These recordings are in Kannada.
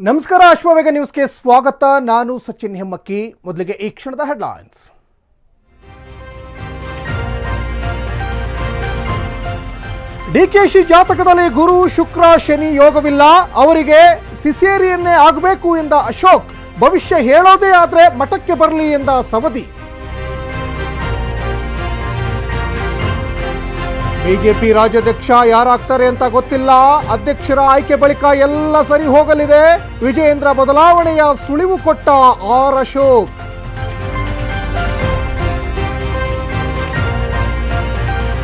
ನಮಸ್ಕಾರ ಅಶ್ವವೇಗ ನ್ಯೂಸ್ಗೆ ಸ್ವಾಗತ. ನಾನು ಸಚಿನ್ ಹೆಮ್ಮಕ್ಕಿ. ಮೊದಲಿಗೆ ಈ ಕ್ಷಣದ ಹೆಡ್ಲೈನ್ಸ್. ಡಿಕೆಶಿ ಜಾತಕದಲ್ಲಿ ಗುರು, ಶುಕ್ರ, ಶನಿ ಯೋಗವಿಲ್ಲ. ಅವರಿಗೆ ಸಿಸೇರಿಯನ್ನೇ ಆಗಬೇಕು ಎಂದ ಅಶೋಕ್. ಭವಿಷ್ಯ ಹೇಳೋದೇ ಆದರೆ ಮಠಕ್ಕೆ ಬರಲಿ ಎಂದ ಸವದಿ. ಬಿಜೆಪಿ ರಾಜ್ಯಾಧ್ಯಕ್ಷ ಯಾರಾಗ್ತಾರೆ ಅಂತ ಗೊತ್ತಿಲ್ಲ. ಅಧ್ಯಕ್ಷರ ಆಯ್ಕೆ ಬಳಿಕ ಎಲ್ಲ ಸರಿ ಹೋಗಲಿದೆ. ವಿಜಯೇಂದ್ರ ಬದಲಾವಣೆಯ ಸುಳಿವು ಕೊಟ್ಟ ಆರ್ ಅಶೋಕ್.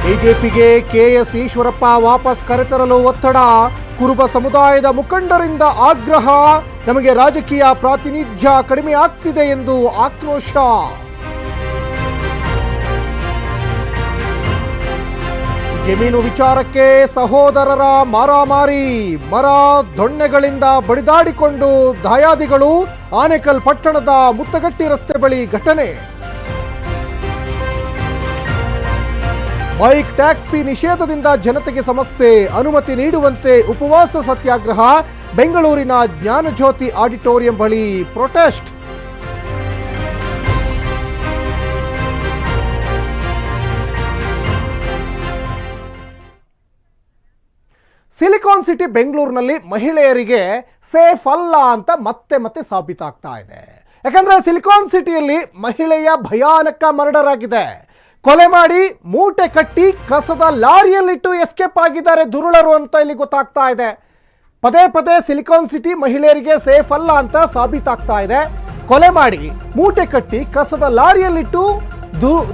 ಬಿಜೆಪಿಗೆ ಕೆಎಸ್ ಈಶ್ವರಪ್ಪ ವಾಪಸ್ ಕರೆತರಲು ಒತ್ತಡ. ಕುರುಬ ಸಮುದಾಯದ ಮುಖಂಡರಿಂದ ಆಗ್ರಹ. ನಮಗೆ ರಾಜಕೀಯ ಪ್ರಾತಿನಿಧ್ಯ ಕಡಿಮೆ ಆಗ್ತಿದೆ ಎಂದು ಆಕ್ರೋಶ. ಜಮೀನು ವಿಚಾರಕ್ಕೆ ಸಹೋದರರ ಮಾರಾಮಾರಿ, ಮರ ದೊಣ್ಣೆಗಳಿಂದ ಬಡಿದಾಡಿಕೊಂಡು ದಾಯಾದಿಗಳು ಆನೆಕಲ್ ಪಟ್ಟಣದ ಮುತ್ತಗಟ್ಟಿ ರಸ್ತೆ ಬಳಿ ಘಟನೆ. ಬೈಕ್, ಟ್ಯಾಕ್ಸಿ ನಿಷೇಧದಿಂದ ಜನತೆಗೆ ಸಮಸ್ಯೆ ಅನುಮತಿ ನೀಡುವಂತೆ ಉಪವಾಸ ಸತ್ಯಾಗ್ರಹ ಬೆಂಗಳೂರಿನ ಜ್ಞಾನಜ್ಯೋತಿ ಆಡಿಟೋರಿಯಂ ಬಳಿ ಪ್ರೊಟೆಸ್ಟ್. ಸಿಲಿಕಾನ್ ಸಿಟಿ ಬೆಂಗಳೂರಿನಲ್ಲಿ ಮಹಿಳೆಯರಿಗೆ ಸೇಫ್ ಅಲ್ಲ ಅಂತ ಮತ್ತೆ ಮತ್ತೆ ಸಾಬೀತಾಗ್ತಾ ಇದೆ. ಯಾಕಂದ್ರೆ ಸಿಲಿಕಾನ್ ಸಿಟಿಯಲ್ಲಿ ಮಹಿಳೆಯ ಭಯಾನಕ ಮರ್ಡರ್ ಆಗಿದೆ ಕೊಲೆ ಮಾಡಿ ಮೂಟೆ ಕಟ್ಟಿ ಕಸದ ಲಾರಿಯಲ್ಲಿಟ್ಟು ಎಸ್ಕೇಪ್ ಆಗಿದ್ದಾರೆ ದುರುಳರು ಅಂತ ಇಲ್ಲಿ ಗೊತ್ತಾಗ್ತಾ ಇದೆ. ಪದೇ ಪದೇ ಸಿಲಿಕಾನ್ ಸಿಟಿ ಮಹಿಳೆಯರಿಗೆ ಸೇಫ್ ಅಲ್ಲ ಅಂತ ಸಾಬೀತಾಗ್ತಾ ಇದೆ. ಕೊಲೆ ಮಾಡಿ ಮೂಟೆ ಕಟ್ಟಿ ಕಸದ ಲಾರಿಯಲ್ಲಿಟ್ಟು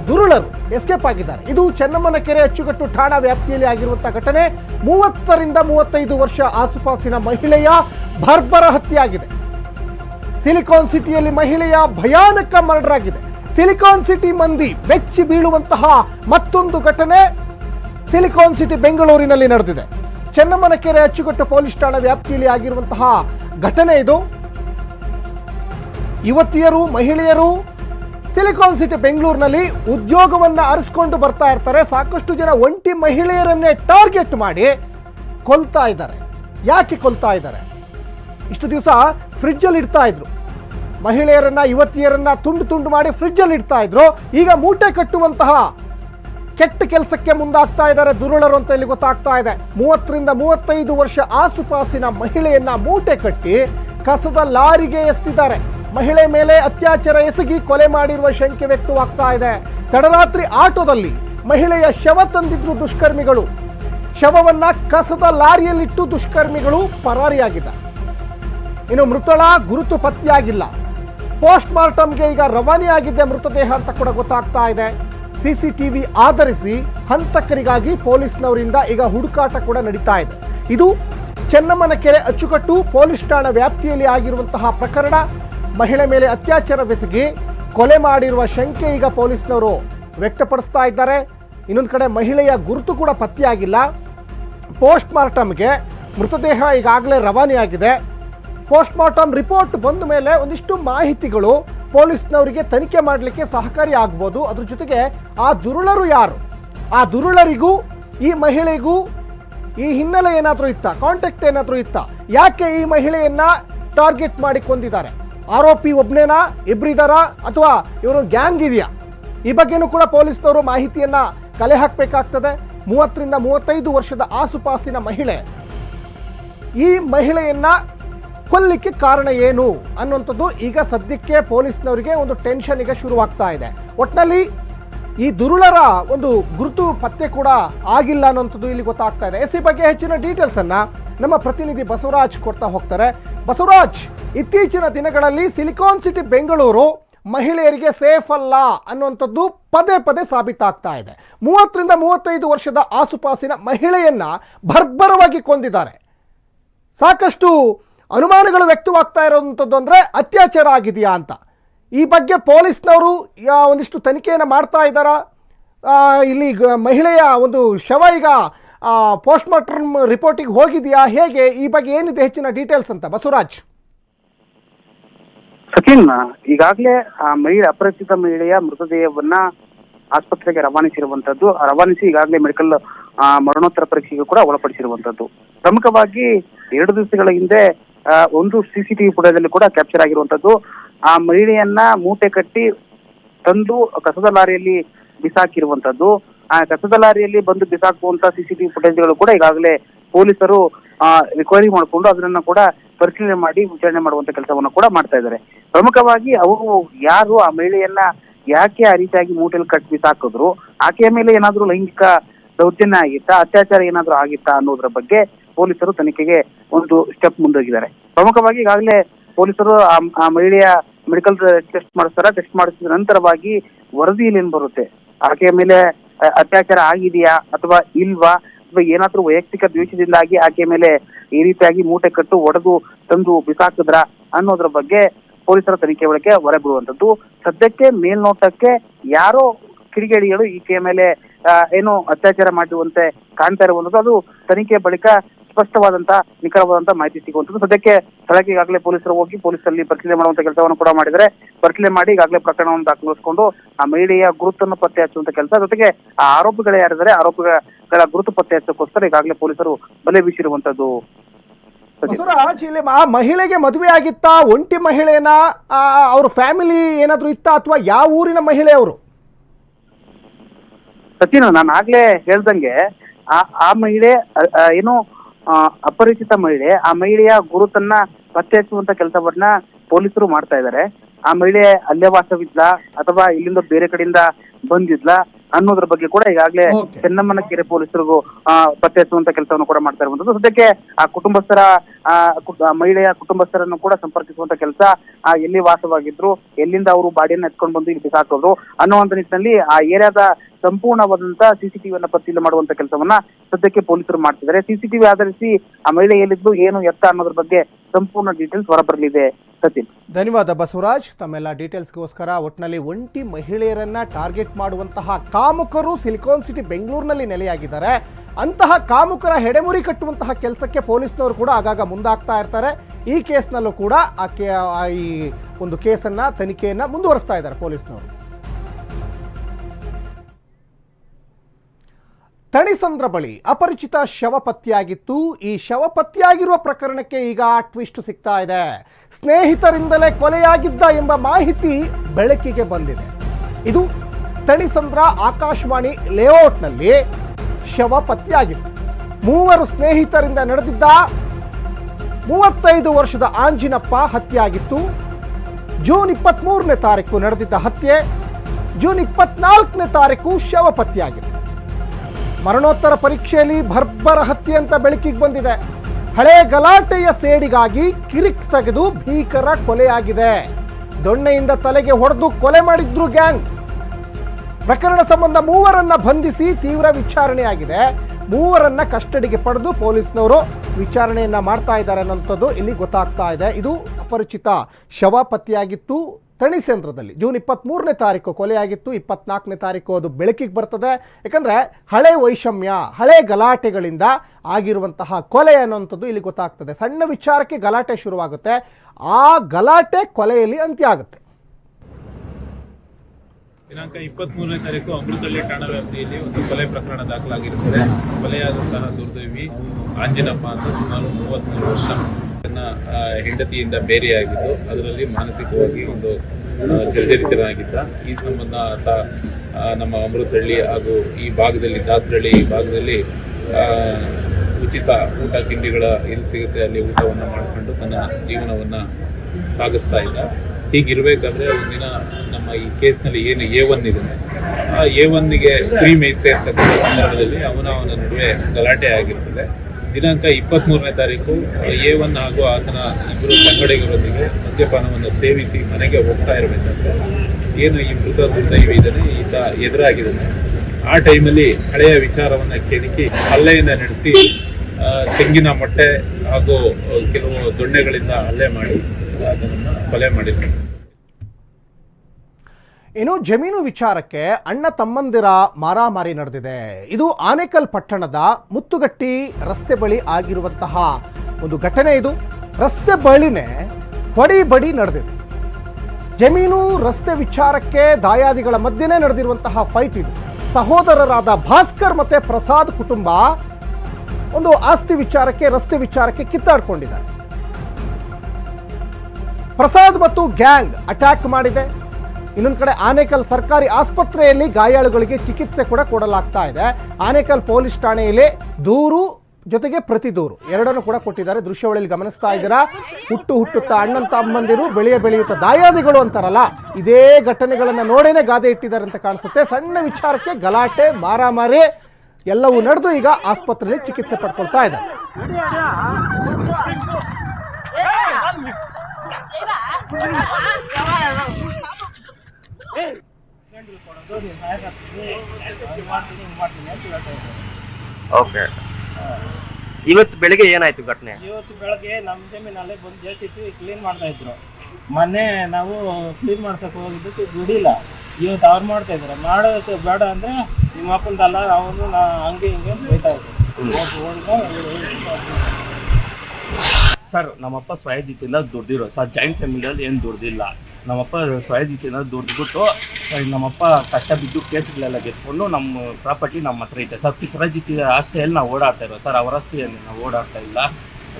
ದುರುಳರು ಎಸ್ಕೇಪ್ ಆಗಿದ್ದಾರೆ. ಇದು ಚೆನ್ನಮ್ಮನ ಕೆರೆ ಅಚ್ಚುಕಟ್ಟು ಠಾಣಾ ವ್ಯಾಪ್ತಿಯಲ್ಲಿ ಆಗಿರುವಂತಹ ಘಟನೆ. ಮೂವತ್ತರಿಂದ ಮೂವತ್ತೈದು ವರ್ಷ ಆಸುಪಾಸಿನ ಮಹಿಳೆಯ ಬರ್ಬರ ಹತ್ಯೆಯಾಗಿದೆ. ಸಿಲಿಕಾನ್ ಸಿಟಿಯಲ್ಲಿ ಮಹಿಳೆಯ ಭಯಾನಕ ಮರ್ಡರ್ ಆಗಿದೆ ಸಿಲಿಕಾನ್ ಸಿಟಿ ಮಂದಿ ಬೆಚ್ಚಿ ಬೀಳುವಂತಹ ಮತ್ತೊಂದು ಘಟನೆ ಸಿಲಿಕಾನ್ ಸಿಟಿ ಬೆಂಗಳೂರಿನಲ್ಲಿ ನಡೆದಿದೆ. ಚೆನ್ನಮ್ಮನ ಕೆರೆ ಅಚ್ಚುಕಟ್ಟು ಪೊಲೀಸ್ ಠಾಣಾ ವ್ಯಾಪ್ತಿಯಲ್ಲಿ ಆಗಿರುವಂತಹ ಘಟನೆ ಇದು. ಯುವತಿಯರು, ಮಹಿಳೆಯರು ಸಿಲಿಕಾನ್ ಸಿಟಿ ಬೆಂಗಳೂರಿನಲ್ಲಿ ಉದ್ಯೋಗವನ್ನು ಅರಸ್ಕೊಂಡು ಬರ್ತಾ ಇರ್ತಾರೆ. ಸಾಕಷ್ಟು ಜನ ಒಂಟಿ ಮಹಿಳೆಯರನ್ನೇ ಟಾರ್ಗೆಟ್ ಮಾಡಿ ಕೊಲ್ತಾ ಇದ್ದಾರೆ. ಯಾಕೆ ಕೊಲ್ತಾ ಇದ್ದಾರೆ? ಇಷ್ಟು ದಿವಸ ಫ್ರಿಡ್ಜಲ್ಲಿ ಇಡ್ತಾ ಇದ್ರು. ಮಹಿಳೆಯರನ್ನ, ಯುವತಿಯರನ್ನ ತುಂಡು ತುಂಡು ಮಾಡಿ ಫ್ರಿಡ್ಜಲ್ಲಿ ಇಡ್ತಾ ಇದ್ರು. ಈಗ ಮೂಟೆ ಕಟ್ಟುವಂತಹ ಕೆಟ್ಟ ಕೆಲಸಕ್ಕೆ ಮುಂದಾಗ್ತಾ ಇದ್ದಾರೆ. ದುರುಳರು ಅಂತ ಇಲ್ಲಿ ಗೊತ್ತಾಗ್ತಾ ಇದೆ. ಮೂವತ್ತರಿಂದ ಮೂವತ್ತೈದು ವರ್ಷ ಆಸುಪಾಸಿನ ಮಹಿಳೆಯನ್ನ ಮೂಟೆ ಕಟ್ಟಿ ಕಸದ ಲಾರಿಗೆ ಎಸ್ತಿದ್ದಾರೆ. ಮಹಿಳೆ ಮೇಲೆ ಅತ್ಯಾಚಾರ ಎಸಗಿ ಕೊಲೆ ಮಾಡಿರುವ ಶಂಕೆ ವ್ಯಕ್ತವಾಗ್ತಾ ಇದೆ. ತಡರಾತ್ರಿ ಆಟೋದಲ್ಲಿ ಮಹಿಳೆಯ ಶವ ತಂದಿದ್ರು ದುಷ್ಕರ್ಮಿಗಳು. ಶವವನ್ನ ಕಸದ ಲಾರಿಯಲ್ಲಿಟ್ಟು ದುಷ್ಕರ್ಮಿಗಳು ಪರಾರಿಯಾಗಿದ್ದಾರೆ ಇನ್ನು ಮೃತಳ ಗುರುತು ಪತ್ತೆಯಾಗಿಲ್ಲ. ಪೋಸ್ಟ್ ಮಾರ್ಟಮ್ಗೆ ಈಗ ರವಾನೆಯಾಗಿದ್ದೆ ಮೃತದೇಹ ಅಂತ ಕೂಡ ಗೊತ್ತಾಗ್ತಾ ಇದೆ. ಸಿಸಿಟಿವಿ ಆಧರಿಸಿ ಹಂತಕರಿಗಾಗಿ ಪೊಲೀಸ್ನವರಿಂದ ಈಗ ಹುಡುಕಾಟ ಕೂಡ ನಡೀತಾ ಇದೆ. ಇದು ಚೆನ್ನಮ್ಮನ ಕೆರೆ ಅಚ್ಚುಕಟ್ಟು ಪೊಲೀಸ್ ಠಾಣಾ ವ್ಯಾಪ್ತಿಯಲ್ಲಿ ಆಗಿರುವಂತಹ ಪ್ರಕರಣ. ಮಹಿಳೆ ಮೇಲೆ ಅತ್ಯಾಚಾರವೆಸಗಿ ಕೊಲೆ ಮಾಡಿರುವ ಶಂಕೆ ಈಗ ಪೊಲೀಸ್ನವರು ವ್ಯಕ್ತಪಡಿಸ್ತಾ ಇದ್ದಾರೆ. ಇನ್ನೊಂದು ಕಡೆ ಮಹಿಳೆಯ ಗುರುತು ಕೂಡ ಪತ್ತೆಯಾಗಿಲ್ಲ. ಪೋಸ್ಟ್ ಮಾರ್ಟಮ್ಗೆ ಮೃತದೇಹ ಈಗಾಗಲೇ ರವಾನೆಯಾಗಿದೆ. ಪೋಸ್ಟ್ ಮಾರ್ಟಮ್ ರಿಪೋರ್ಟ್ ಬಂದ ಮೇಲೆ ಒಂದಿಷ್ಟು ಮಾಹಿತಿಗಳು ಪೊಲೀಸ್ನವರಿಗೆ ತನಿಖೆ ಮಾಡಲಿಕ್ಕೆ ಸಹಕಾರಿ ಆಗ್ಬೋದು. ಅದ್ರ ಜೊತೆಗೆ ಆ ದುರುಳರು ಯಾರು? ಆ ದುರುಳರಿಗೂ, ಈ ಮಹಿಳೆಗೂ ಈ ಹಿನ್ನೆಲೆ ಏನಾದರೂ ಇತ್ತ? ಕಾಂಟ್ಯಾಕ್ಟ್ ಏನಾದರೂ ಇತ್ತ? ಯಾಕೆ ಈ ಮಹಿಳೆಯನ್ನ ಟಾರ್ಗೆಟ್ ಮಾಡಿ ಕೊಂದಿದ್ದಾರೆ? ಆರೋಪಿ ಒಬ್ನೇನಾ ಇಬ್ಬರಿದಾರ ಅಥವಾ ಇವರು ಗ್ಯಾಂಗ್ ಇದೆಯಾ? ಈ ಬಗ್ಗೆನೂ ಕೂಡ ಪೊಲೀಸ್ನವರು ಮಾಹಿತಿಯನ್ನ ಕಲೆ ಹಾಕಬೇಕಾಗ್ತದೆ. ಮೂವತ್ತರಿಂದ ಮೂವತ್ತೈದು ವರ್ಷದ ಆಸುಪಾಸಿನ ಮಹಿಳೆ. ಈ ಮಹಿಳೆಯನ್ನ ಕೊಲ್ಲಿಕ್ಕೆ ಕಾರಣ ಏನು ಅನ್ನುವಂಥದ್ದು ಈಗ ಸದ್ಯಕ್ಕೆ ಪೊಲೀಸ್ನವರಿಗೆ ಒಂದು ಟೆನ್ಷನ್ ಈಗ ಶುರುವಾಗ್ತಾ ಇದೆ. ಒಟ್ಟಿನಲ್ಲಿ ಈ ದುರುಳರ ಒಂದು ಗುರುತು ಪತ್ತೆ ಕೂಡ ಆಗಿಲ್ಲ ಅನ್ನುವಂಥದ್ದು ಇಲ್ಲಿ ಗೊತ್ತಾಗ್ತಾ ಇದೆ. ಎಸ್ ಈ ಬಗ್ಗೆ ಹೆಚ್ಚಿನ ಡೀಟೇಲ್ಸ್ ಅನ್ನ ನಮ್ಮ ಪ್ರತಿನಿಧಿ ಬಸವರಾಜ್ ಕೊಡ್ತಾ ಹೋಗ್ತಾರೆ. ಬಸವರಾಜ್ ಇತ್ತೀಚಿನ ದಿನಗಳಲ್ಲಿ ಸಿಲಿಕಾನ್ ಸಿಟಿ ಬೆಂಗಳೂರು ಮಹಿಳೆಯರಿಗೆ ಸೇಫ್ ಅಲ್ಲ ಅನ್ನುವಂಥದ್ದು ಪದೇ ಪದೇ ಸಾಬೀತಾಗ್ತಾ ಇದೆ. ಮೂವತ್ತರಿಂದ ಮೂವತ್ತೈದು ವರ್ಷದ ಆಸುಪಾಸಿನ ಮಹಿಳೆಯನ್ನ ಭರ್ಬರವಾಗಿ ಕೊಂದಿದ್ದಾರೆ. ಸಾಕಷ್ಟು ಅನುಮಾನಗಳು ವ್ಯಕ್ತವಾಗ್ತಾ ಇರೋವಂಥದ್ದು ಅಂದರೆ ಅತ್ಯಾಚಾರ ಆಗಿದೆಯಾ ಅಂತ. ಈ ಬಗ್ಗೆ ಪೊಲೀಸ್ನವರು ಒಂದಿಷ್ಟು ತನಿಖೆಯನ್ನು ಮಾಡ್ತಾ ಇದ್ದಾರಾ? ಇಲ್ಲಿ ಮಹಿಳೆಯ ಒಂದು ಶವ ಈಗ ಪೋಸ್ಟ್ ಮಾರ್ಟಮ್ ರಿಪೋರ್ಟಿಗೆ ಹೋಗಿದೆಯಾ? ಹೇಗೆ? ಈ ಬಗ್ಗೆ ಏನಿದೆ ಹೆಚ್ಚಿನ ಡೀಟೇಲ್ಸ್ ಅಂತ. ಬಸವರಾಜ್. ಸಚಿನ್ ಈಗಾಗಲೇ ಆ ಮಹಿಳೆ ಅಪರಿಚಿತ ಮಹಿಳೆಯ ಮೃತದೇಹವನ್ನ ಆಸ್ಪತ್ರೆಗೆ ರವಾನಿಸಿರುವಂತದ್ದು. ರವಾನಿಸಿ ಈಗಾಗಲೇ ಮೆಡಿಕಲ್ ಮರಣೋತ್ತರ ಪರೀಕ್ಷೆಗೆ ಕೂಡ ಒಳಪಡಿಸಿರುವಂತದ್ದು. ಪ್ರಮುಖವಾಗಿ ಎರಡು ದಿವಸಗಳ ಹಿಂದೆ ಒಂದು ಸಿಸಿಟಿವಿ ಫುಟೇಜಲ್ಲಿ ಕೂಡ ಕ್ಯಾಪ್ಚರ್ ಆಗಿರುವಂತದ್ದು. ಆ ಮಹಿಳೆಯನ್ನ ಮೂಟೆ ಕಟ್ಟಿ ತಂದು ಕಸದ ಲಾರಿಯಲ್ಲಿ ಬಿಸಾಕಿರುವಂತದ್ದು. ಆ ಕಸದ ಲಾರಿಯಲ್ಲಿ ಬಂದು ಬಿಸಾಕುವಂತ ಸಿಸಿಟಿವಿ ಫುಟೇಜ್ಗಳು ಕೂಡ ಈಗಾಗಲೇ ಪೊಲೀಸರು ರಿಕ್ವೈರಿ ಮಾಡಿಕೊಂಡು ಅದನ್ನ ಕೂಡ ಪರಿಶೀಲನೆ ಮಾಡಿ ವಿಚಾರಣೆ ಮಾಡುವಂತ ಕೆಲಸವನ್ನು ಕೂಡ ಮಾಡ್ತಾ ಇದ್ದಾರೆ. ಪ್ರಮುಖವಾಗಿ ಅವರು ಯಾರು ಆ ಮಹಿಳೆಯನ್ನ ಯಾಕೆ ಆ ರೀತಿಯಾಗಿ ಮೂಟೆಲ್ ಕಟ್ ಬಿಸಾಕಿದ್ರು ಆಕೆಯ ಮೇಲೆ ಏನಾದ್ರೂ ಲೈಂಗಿಕ ದೌರ್ಜನ್ಯ ಆಗಿತ್ತಾ, ಅತ್ಯಾಚಾರ ಏನಾದ್ರೂ ಆಗಿತ್ತಾ ಅನ್ನೋದ್ರ ಬಗ್ಗೆ ಪೊಲೀಸರು ತನಿಖೆಗೆ ಒಂದು ಸ್ಟೆಪ್ ಮುಂದೋಗಿದ್ದಾರೆ. ಪ್ರಮುಖವಾಗಿ ಈಗಾಗಲೇ ಪೊಲೀಸರು ಆ- ಆ ಮಹಿಳೆಯ ಮೆಡಿಕಲ್ ಟೆಸ್ಟ್ ಮಾಡಿಸ್ತಾರ ಟೆಸ್ಟ್ ಮಾಡಿಸಿದ ನಂತರವಾಗಿ ವರದಿಯಲ್ಲಿ ಏನ್ ಬರುತ್ತೆ? ಆಕೆಯ ಮೇಲೆ ಅತ್ಯಾಚಾರ ಆಗಿದೆಯಾ ಅಥವಾ ಇಲ್ವಾ? ಅಥವಾ ಏನಾದ್ರೂ ವೈಯಕ್ತಿಕ ದ್ವೇಷದಿಂದಾಗಿ ಆಕೆ ಮೇಲೆ ಈ ರೀತಿಯಾಗಿ ಮೂಟೆ ಕಟ್ಟು ಒಡೆದು ತಂದು ಬಿಸಾಕಿದ್ರ ಅನ್ನೋದ್ರ ಬಗ್ಗೆ ಪೊಲೀಸರ ತನಿಖೆ ಒಳಗೆ ಹೊರಬಿಡುವಂತದ್ದು ಸದ್ಯಕ್ಕೆ ಮೇಲ್ನೋಟಕ್ಕೆ ಯಾರೋ ಕಿಡಿಗೇಡಿಗಳು ಈಕೆಯ ಮೇಲೆ ಏನು ಅತ್ಯಾಚಾರ ಮಾಡುವಂತೆ ಕಾಣ್ತಾ ಇರುವಂತದ್ದು ಅದು ತನಿಖೆ ಬಳಿಕ ಸ್ಪಷ್ಟವಾದಂತ ನಿಖರವಾದಂತಹ ಮಾಹಿತಿ ಸಿಗುವಂತದ್ದು ಸದ್ಯಕ್ಕೆ ಸ್ಥಳಕ್ಕೆ ಈಗಾಗಲೇ ಪೊಲೀಸರು ಹೋಗಿ ಪೊಲೀಸಲ್ಲಿ ಪರಿಶೀಲನೆ ಮಾಡುವಂತ ಕೆಲಸವನ್ನು ಕೂಡ ಮಾಡಿದರೆ ಪರಿಶೀಲನೆ ಮಾಡಿ ಈಗಾಗಲೇ ಪ್ರಕರಣವನ್ನು ದಾಖಲಿಸಿಕೊಂಡು ಆ ಮಹಿಳೆಯ ಗುರುತನ್ನು ಪತ್ತೆ ಹಚ್ಚುವಂತ ಕೆಲಸ. ಜೊತೆಗೆ ಆ ಆರೋಪಿಗಳು ಯಾರಿದ್ದಾರೆ ಆರೋಪಿಗಳ ಗುರುತು ಪತ್ತೆ ಹಚ್ಚಕ್ಕೋಸ್ಕರ ಈಗಾಗಲೇ ಪೊಲೀಸರು ಬಲೆ ಬೀಸಿರುವಂತದ್ದು ಆ ಮಹಿಳೆಗೆ ಮದುವೆ ಆಗಿತ್ತಾ ಒಂಟಿ ಮಹಿಳೆನ ಅವ್ರ ಫ್ಯಾಮಿಲಿ ಏನಾದ್ರು ಇತ್ತಾ ಅಥವಾ ಯಾವ ಊರಿನ ಮಹಿಳೆ ಅವರು? ಸಚಿನ್ ನಾನು ಆಗ್ಲೇ ಹೇಳ್ದಂಗೆ ಆ ಆ ಮಹಿಳೆ ಏನು ಅಪರಿಚಿತ ಮಹಿಳೆ ಆ ಮಹಿಳೆಯ ಗುರುತನ್ನ ಪತ್ತೆ ಹಚ್ಚುವಂತ ಕೆಲಸವನ್ನ ಪೊಲೀಸರು ಮಾಡ್ತಾ ಇದ್ದಾರೆ ಆ ಮಹಿಳೆ ಅಲ್ಲೇ ವಾಸವಿದ್ಲ ಅಥವಾ ಇಲ್ಲಿಂದ ಬೇರೆ ಕಡೆಯಿಂದ ಬಂದಿದ್ಲ ಅನ್ನೋದ್ರ ಬಗ್ಗೆ ಕೂಡ ಈಗಾಗಲೇ ಚೆನ್ನಮ್ಮನ ಕೆರೆ ಪೊಲೀಸರಿಗೂ ಆ, ಪತ್ತೆ ಹಚ್ಚುವಂತ ಕೆಲಸವನ್ನು ಕೂಡ ಮಾಡ್ತಾ ಇರುವಂತದ್ದು. ಸದ್ಯಕ್ಕೆ ಆ ಕುಟುಂಬಸ್ಥರ ಆ, ಮಹಿಳೆಯ ಕುಟುಂಬಸ್ಥರನ್ನು ಕೂಡ ಸಂಪರ್ಕಿಸುವಂತ ಕೆಲಸ ಎಲ್ಲಿ ವಾಸವಾಗಿದ್ರು ಎಲ್ಲಿಂದ ಅವರು ಬಾಡಿಯನ್ನ ಎತ್ಕೊಂಡು ಬಂದು ಇಲ್ಲಿ ಬಿಸಾಕೋದ್ರು ಅನ್ನುವಂತ ನಿಟ್ಟಿನಲ್ಲಿ ಆ ಏರಿಯಾದ ಸಂಪೂರ್ಣವಾದಂತ ಸಿಸಿಟಿವಿಯನ್ನ ಪರಿಶೀಲನೆ ಮಾಡುವಂತ ಕೆಲಸವನ್ನ ಸದ್ಯಕ್ಕೆ ಪೊಲೀಸರು ಮಾಡ್ತಿದ್ದಾರೆ. ಸಿಸಿಟಿವಿ ಆಧರಿಸಿ ಆ ಮಹಿಳೆ ಎಲ್ಲಿದ್ದು ಏನು ಎತ್ತ ಅನ್ನೋದ್ರ ಬಗ್ಗೆ ಸಂಪೂರ್ಣ ಡೀಟೇಲ್ಸ್ ಹೊರಬರಲಿದೆ ಸಚಿನ್. ಧನ್ಯವಾದ ಬಸವರಾಜ್. ತಮ್ಮೆಲ್ಲ ಡೀಟೇಲ್ಸ್ಗೋಸ್ಕರ ಒಟ್ಟಿನಲ್ಲಿ ಒಂಟಿ ಮಹಿಳೆಯರನ್ನ ಟಾರ್ಗೆಟ್ ಮಾಡುವಂತಹ ಕಾಮುಕರು ಸಿಲಿಕಾನ್ ಸಿಟಿ ಬೆಂಗಳೂರಿನಲ್ಲಿ ನೆಲೆಯಾಗಿದ್ದಾರೆ. ಅಂತಹ ಕಾಮುಕರ ಹೆಡೆಮುರಿ ಕಟ್ಟುವಂತಹ ಕೆಲಸಕ್ಕೆ ಪೊಲೀಸ್ನವರು ಕೂಡ ಆಗಾಗ ಮುಂದಾಗ್ತಾ ಇರ್ತಾರೆ. ಈ ಕೇಸ್ನಲ್ಲೂ ಕೂಡ ಆ, ಈ ಒಂದು ಕೇಸನ್ನು ತನಿಖೆಯನ್ನು ಮುಂದುವರಿಸ್ತಾ ಇದ್ದಾರೆ ಪೊಲೀಸ್ನವರು. ತಣಿಸಂದ್ರ ಬಳಿ ಅಪರಿಚಿತ ಶವ ಪತ್ತೆಯಾಗಿತ್ತು ಈ ಶವ ಪತ್ತೆಯಾಗಿರುವ ಪ್ರಕರಣಕ್ಕೆ ಈಗ ಟ್ವಿಸ್ಟ್ ಸಿಗ್ತಾ ಇದೆ. ಸ್ನೇಹಿತರಿಂದಲೇ ಕೊಲೆಯಾಗಿದ್ದ ಎಂಬ ಮಾಹಿತಿ ಬೆಳಕಿಗೆ ಬಂದಿದೆ. ಇದು ತಣಿಸಂದ್ರ ಆಕಾಶವಾಣಿ ಲೇಔಟ್ನಲ್ಲಿ ಶವ ಪತ್ತೆಯಾಗಿತ್ತು ಮೂವರು ಸ್ನೇಹಿತರಿಂದ ನಡೆದಿದ್ದ ಮೂವತ್ತೈದು ವರ್ಷದ ಆಂಜಿನಪ್ಪ ಹತ್ಯೆಯಾಗಿತ್ತು. ಜೂನ್ ಇಪ್ಪತ್ತ್ಮೂರನೇ ತಾರೀಕು ನಡೆದಿದ್ದ ಹತ್ಯೆ. ಜೂನ್ ಇಪ್ಪತ್ನಾಲ್ಕನೇ ತಾರೀಕು ಶವ ಪತ್ತೆಯಾಗಿದೆ ಮರಣೋತ್ತರ ಪರೀಕ್ಷೆಯಲ್ಲಿ ಭರ್ಬರ ಹತ್ಯೆ ಅಂತ ಬೆಳಕಿಗೆ ಬಂದಿದೆ. ಹಳೆ ಗಲಾಟೆಯ ಸೇಡಿಗಾಗಿ ಕಿರಿಕ್ ತೆಗೆದು ಭೀಕರ ಕೊಲೆಯಾಗಿದೆ. ದೊಣ್ಣೆಯಿಂದ ತಲೆಗೆ ಹೊಡೆದು ಕೊಲೆ ಮಾಡಿದ್ರು ಗ್ಯಾಂಗ್. ಪ್ರಕರಣ ಸಂಬಂಧ ಮೂವರನ್ನ ಬಂಧಿಸಿ ತೀವ್ರ ವಿಚಾರಣೆಯಾಗಿದೆ. ಮೂವರನ್ನ ಕಸ್ಟಡಿಗೆ ಪಡೆದು ಪೊಲೀಸ್ನವರು ವಿಚಾರಣೆಯನ್ನ ಮಾಡ್ತಾ ಇದ್ದಾರೆ ಅನ್ನೋಂಥದ್ದು ಇಲ್ಲಿ ಗೊತ್ತಾಗ್ತಾ ಇದೆ. ಇದು ಅಪರಿಚಿತ ಶವ ಪತ್ತೆಯಾಗಿತ್ತು. ತಣಿಸೇಂದ್ರದಲ್ಲಿ ಜೂನ್ ಇಪ್ಪತ್ತ್ಮೂರನೇ ತಾರೀಕು ಕೊಲೆಯಾಗಿತ್ತು, ಇಪ್ಪತ್ನಾಲ್ಕನೇ ತಾರೀಕು ಅದು ಬೆಳಕಿಗೆ ಬರ್ತದೆ. ಯಾಕಂದರೆ ಹಳೆ ವೈಷಮ್ಯ, ಹಳೆ ಗಲಾಟೆಗಳಿಂದ ಆಗಿರುವಂತಹ ಕೊಲೆ ಅನ್ನುವಂಥದ್ದು ಇಲ್ಲಿ ಗೊತ್ತಾಗ್ತದೆ. ಸಣ್ಣ ವಿಚಾರಕ್ಕೆ ಗಲಾಟೆ ಶುರುವಾಗುತ್ತೆ. ಆ ಗಲಾಟೆ ಕೊಲೆಯಲ್ಲಿ ಅಂತ್ಯ ಆಗುತ್ತೆ ದಿನಾಂಕ ಇಪ್ಪತ್ತ್ ಮೂರನೇ ತಾರೀಕು ಅಮೃತಹಳ್ಳಿ ಠಾಣಾ ವ್ಯಾಪ್ತಿಯಲ್ಲಿ ಒಂದು ಕೊಲೆ ಪ್ರಕರಣ ದಾಖಲಾಗಿರುತ್ತದೆ. ಕೊಲೆಯಾದಂತಹ ದುರ್ದೈವಿ ಆಂಜನಪ್ಪ ಅಂತ ಸುಮಾರು ಮೂವತ್ತ್ಮೂರು ವರ್ಷ. ತನ್ನ ಹೆಂಡತಿಯಿಂದ ಬೇರೆಯಾಗಿದ್ದು, ಅದರಲ್ಲಿ ಮಾನಸಿಕವಾಗಿ ಒಂದು ಆ, ಜರ್ಜರಿತನಾಗಿದ್ದ. ಈ ಸಂಬಂಧ ಆತ ನಮ್ಮ ಅಮೃತಹಳ್ಳಿ ಹಾಗೂ ಈ ಭಾಗದಲ್ಲಿ ದಾಸರಳ್ಳಿ ಈ ಭಾಗದಲ್ಲಿ ಉಚಿತ ಊಟ ತಿಂಡಿಗಳ ಎಲ್ಲಿ ಸಿಗುತ್ತೆ ಅಲ್ಲಿ ಊಟವನ್ನು ಮಾಡಿಕೊಂಡು ತನ್ನ ಜೀವನವನ್ನು ಸಾಗಿಸ್ತಾ ಇದ್ದ. ಹೀಗಿರಬೇಕಾದ್ರೆ ಒಂದಿನ ನಮ್ಮ ಈ ಕೇಸ್ನಲ್ಲಿ ಏನು ಎ ಒನ್ ಇದೆ ಆ ಎ ಒನ್ಗೆ ಫ್ರೀ ಮೇಯಿಸ್ತಾ ಇರ್ತಕ್ಕಂಥ ಸಂದರ್ಭದಲ್ಲಿ ಅವನ ಅವನ ನಡುವೆ ಗಲಾಟೆ ಆಗಿರ್ತದೆ. ದಿನಾಂಕ ಇಪ್ಪತ್ತ್ಮೂರನೇ ತಾರೀಕು, ಎ ಒನ್ ಹಾಗೂ ಆತನ ಇಬ್ಬರು ಸಂಗಡಿಗರೊಂದಿಗೆ ಮದ್ಯಪಾನವನ್ನು ಸೇವಿಸಿ ಮನೆಗೆ ಹೋಗ್ತಾ ಇರಬೇಕಂತ. ಏನು ಈ ಮೃತ ದುರ್ದೈವ ಇದ್ದಾನೆ? ಈತ ಎದುರಾಗಿದ್ದಾನೆ. ಆ ಟೈಮಲ್ಲಿ ಹಳೆಯ ವಿಚಾರವನ್ನು ಕೆದಕಿ ಹಲ್ಲೆಯಿಂದ ನಡೆಸಿ ತೆಂಗಿನ ಮೊಟ್ಟೆ ಹಾಗೂ ಕೆಲವು ದೊಣ್ಣೆಗಳಿಂದ ಹಲ್ಲೆ ಮಾಡಿ, ಅದನ್ನು ಕೊಲೆ ಮಾಡಿದ್ದಾರೆ ಇನ್ನು ಜಮೀನು ವಿಚಾರಕ್ಕೆ ಅಣ್ಣ ತಮ್ಮಂದಿರ ಮಾರಾಮಾರಿ ನಡೆದಿದೆ. ಇದು ಆನೇಕಲ್ ಪಟ್ಟಣದ ಮುತ್ತುಗಟ್ಟಿ ರಸ್ತೆ ಬಳಿ ಆಗಿರುವಂತಹ ಒಂದು ಘಟನೆ ಇದು. ರಸ್ತೆ ಬಳಿನೇ ಹೊಡಿ ಬಡಿ ನಡೆದಿದೆ. ಜಮೀನು ರಸ್ತೆ ವಿಚಾರಕ್ಕೆ ದಾಯಾದಿಗಳ ಮಧ್ಯೆನೇ ನಡೆದಿರುವಂತಹ ಫೈಟ್ ಇದು. ಸಹೋದರರಾದ ಭಾಸ್ಕರ್ ಮತ್ತೆ ಪ್ರಸಾದ್ ಕುಟುಂಬ ಒಂದು ಆಸ್ತಿ ವಿಚಾರಕ್ಕೆ, ರಸ್ತೆ ವಿಚಾರಕ್ಕೆ ಕಿತ್ತಾಡ್ಕೊಂಡಿದ್ದಾರೆ. ಪ್ರಸಾದ್ ಮತ್ತು ಗ್ಯಾಂಗ್ ಅಟ್ಯಾಕ್ ಮಾಡಿದೆ. ಇನ್ನೊಂದು ಕಡೆ ಆನೇಕಲ್ ಸರ್ಕಾರಿ ಆಸ್ಪತ್ರೆಯಲ್ಲಿ ಗಾಯಾಳುಗಳಿಗೆ ಚಿಕಿತ್ಸೆ ಕೂಡ ಕೊಡಲಾಗ್ತಾ ಇದೆ. ಆನೇಕಲ್ ಪೊಲೀಸ್ ಠಾಣೆಯಲ್ಲಿ ದೂರು ಜೊತೆಗೆ ಪ್ರತಿ ದೂರು. ಎರಡನ್ನು ಕೂಡ ಕೊಟ್ಟಿದ್ದಾರೆ. ದೃಶ್ಯಾವಳಿಯಲ್ಲಿ ಗಮನಿಸ್ತಾ ಇದ್ದೀರಾ? ಹುಟ್ಟು ಹುಟ್ಟುತ್ತಾ ಅಣ್ಣನ ತಮ್ಮಂದಿರು ಬೆಳೆಯ ಬೆಳೆಯುತ್ತಾ ದಾಯಾದಿಗಳು ಅಂತಾರಲ್ಲ, ಇದೇ ಘಟನೆಗಳನ್ನು ನೋಡೇನೆ ಗಾದೆ ಇಟ್ಟಿದ್ದಾರೆ ಅಂತ ಕಾಣಿಸುತ್ತೆ. ಸಣ್ಣ ವಿಚಾರಕ್ಕೆ ಗಲಾಟೆ, ಮಾರಾಮಾರಿ ಎಲ್ಲವೂ ನಡೆದು ಈಗ ಆಸ್ಪತ್ರೆಯಲ್ಲಿ ಚಿಕಿತ್ಸೆ ಪಡ್ಕೊಳ್ತಾ ಇದ್ದಾರೆ. ಓಕೆ. ಇವತ್ತು ಬೆಳಿಗ್ಗೆ ಏನಾಯ್ತು ಘಟನೆ? ಇವತ್ತು ಬೆಳಗ್ಗೆ ನಮ್ಮ ಜಮೀನಲ್ಲಿ ಬಂದು ಜೆ ಸಿ ಪಿ ಕ್ಲೀನ್ ಮಾಡ್ತಾ ಇದ್ರು. ಮೊನ್ನೆ ನಾವು ಕ್ಲೀನ್ ಮಾಡ್ಸಕ್ ಹೋಗಿದ್ದಕ್ಕೆ ದುಡಿಲ್ಲ. ಇವತ್ತು ಅವ್ರು ಮಾಡ್ತಾ ಇದ್ರು. ಮಾಡೋದಕ್ಕೆ ಬೇಡ ಅಂದ್ರೆ ನಿಮ್ಮ ಅಪ್ಪಂದಲ್ಲ ಅವನು ನಾ ಹಂಗೆ ಹಿಂಗೆ ಬೈತಾ ಇದ್ರು. ಸರ್ ನಮ್ಮಪ್ಪ ಸ್ವಯಜಿತ್ತಿಂದ ದುಡ್ದಿರೋ ಸರ್ ಜಾಯಿಂಟ್ ಫ್ಯಾಮಿಲಿಯಲ್ಲಿ ಏನು ದುಡ್ದಿಲ್ಲ. ನಮ್ಮಪ್ಪ ಸ್ವಯಜಿತಿಂದ ದುಡ್ದುಬಿಟ್ಟು ನಮ್ಮಪ್ಪ ಕಷ್ಟ ಬಿದ್ದು ಕೇಸ್ಗಳೆಲ್ಲ ಗೆದ್ಕೊಂಡು ನಮ್ಮ ಪ್ರಾಪರ್ಟಿ ನಮ್ಮ ಹತ್ರ ಇದೆ. ಸರ್ ಪಿತ್ರಜಿತಿ ಆಸ್ತಿಯಲ್ಲಿ ನಾವು ಓಡಾಡ್ತಾ ಇರೋ ಸರ್ ಅವರ ಆಸ್ತಿಯಲ್ಲಿ ನಾವು ಓಡಾಡ್ತಾ ಇಲ್ಲ.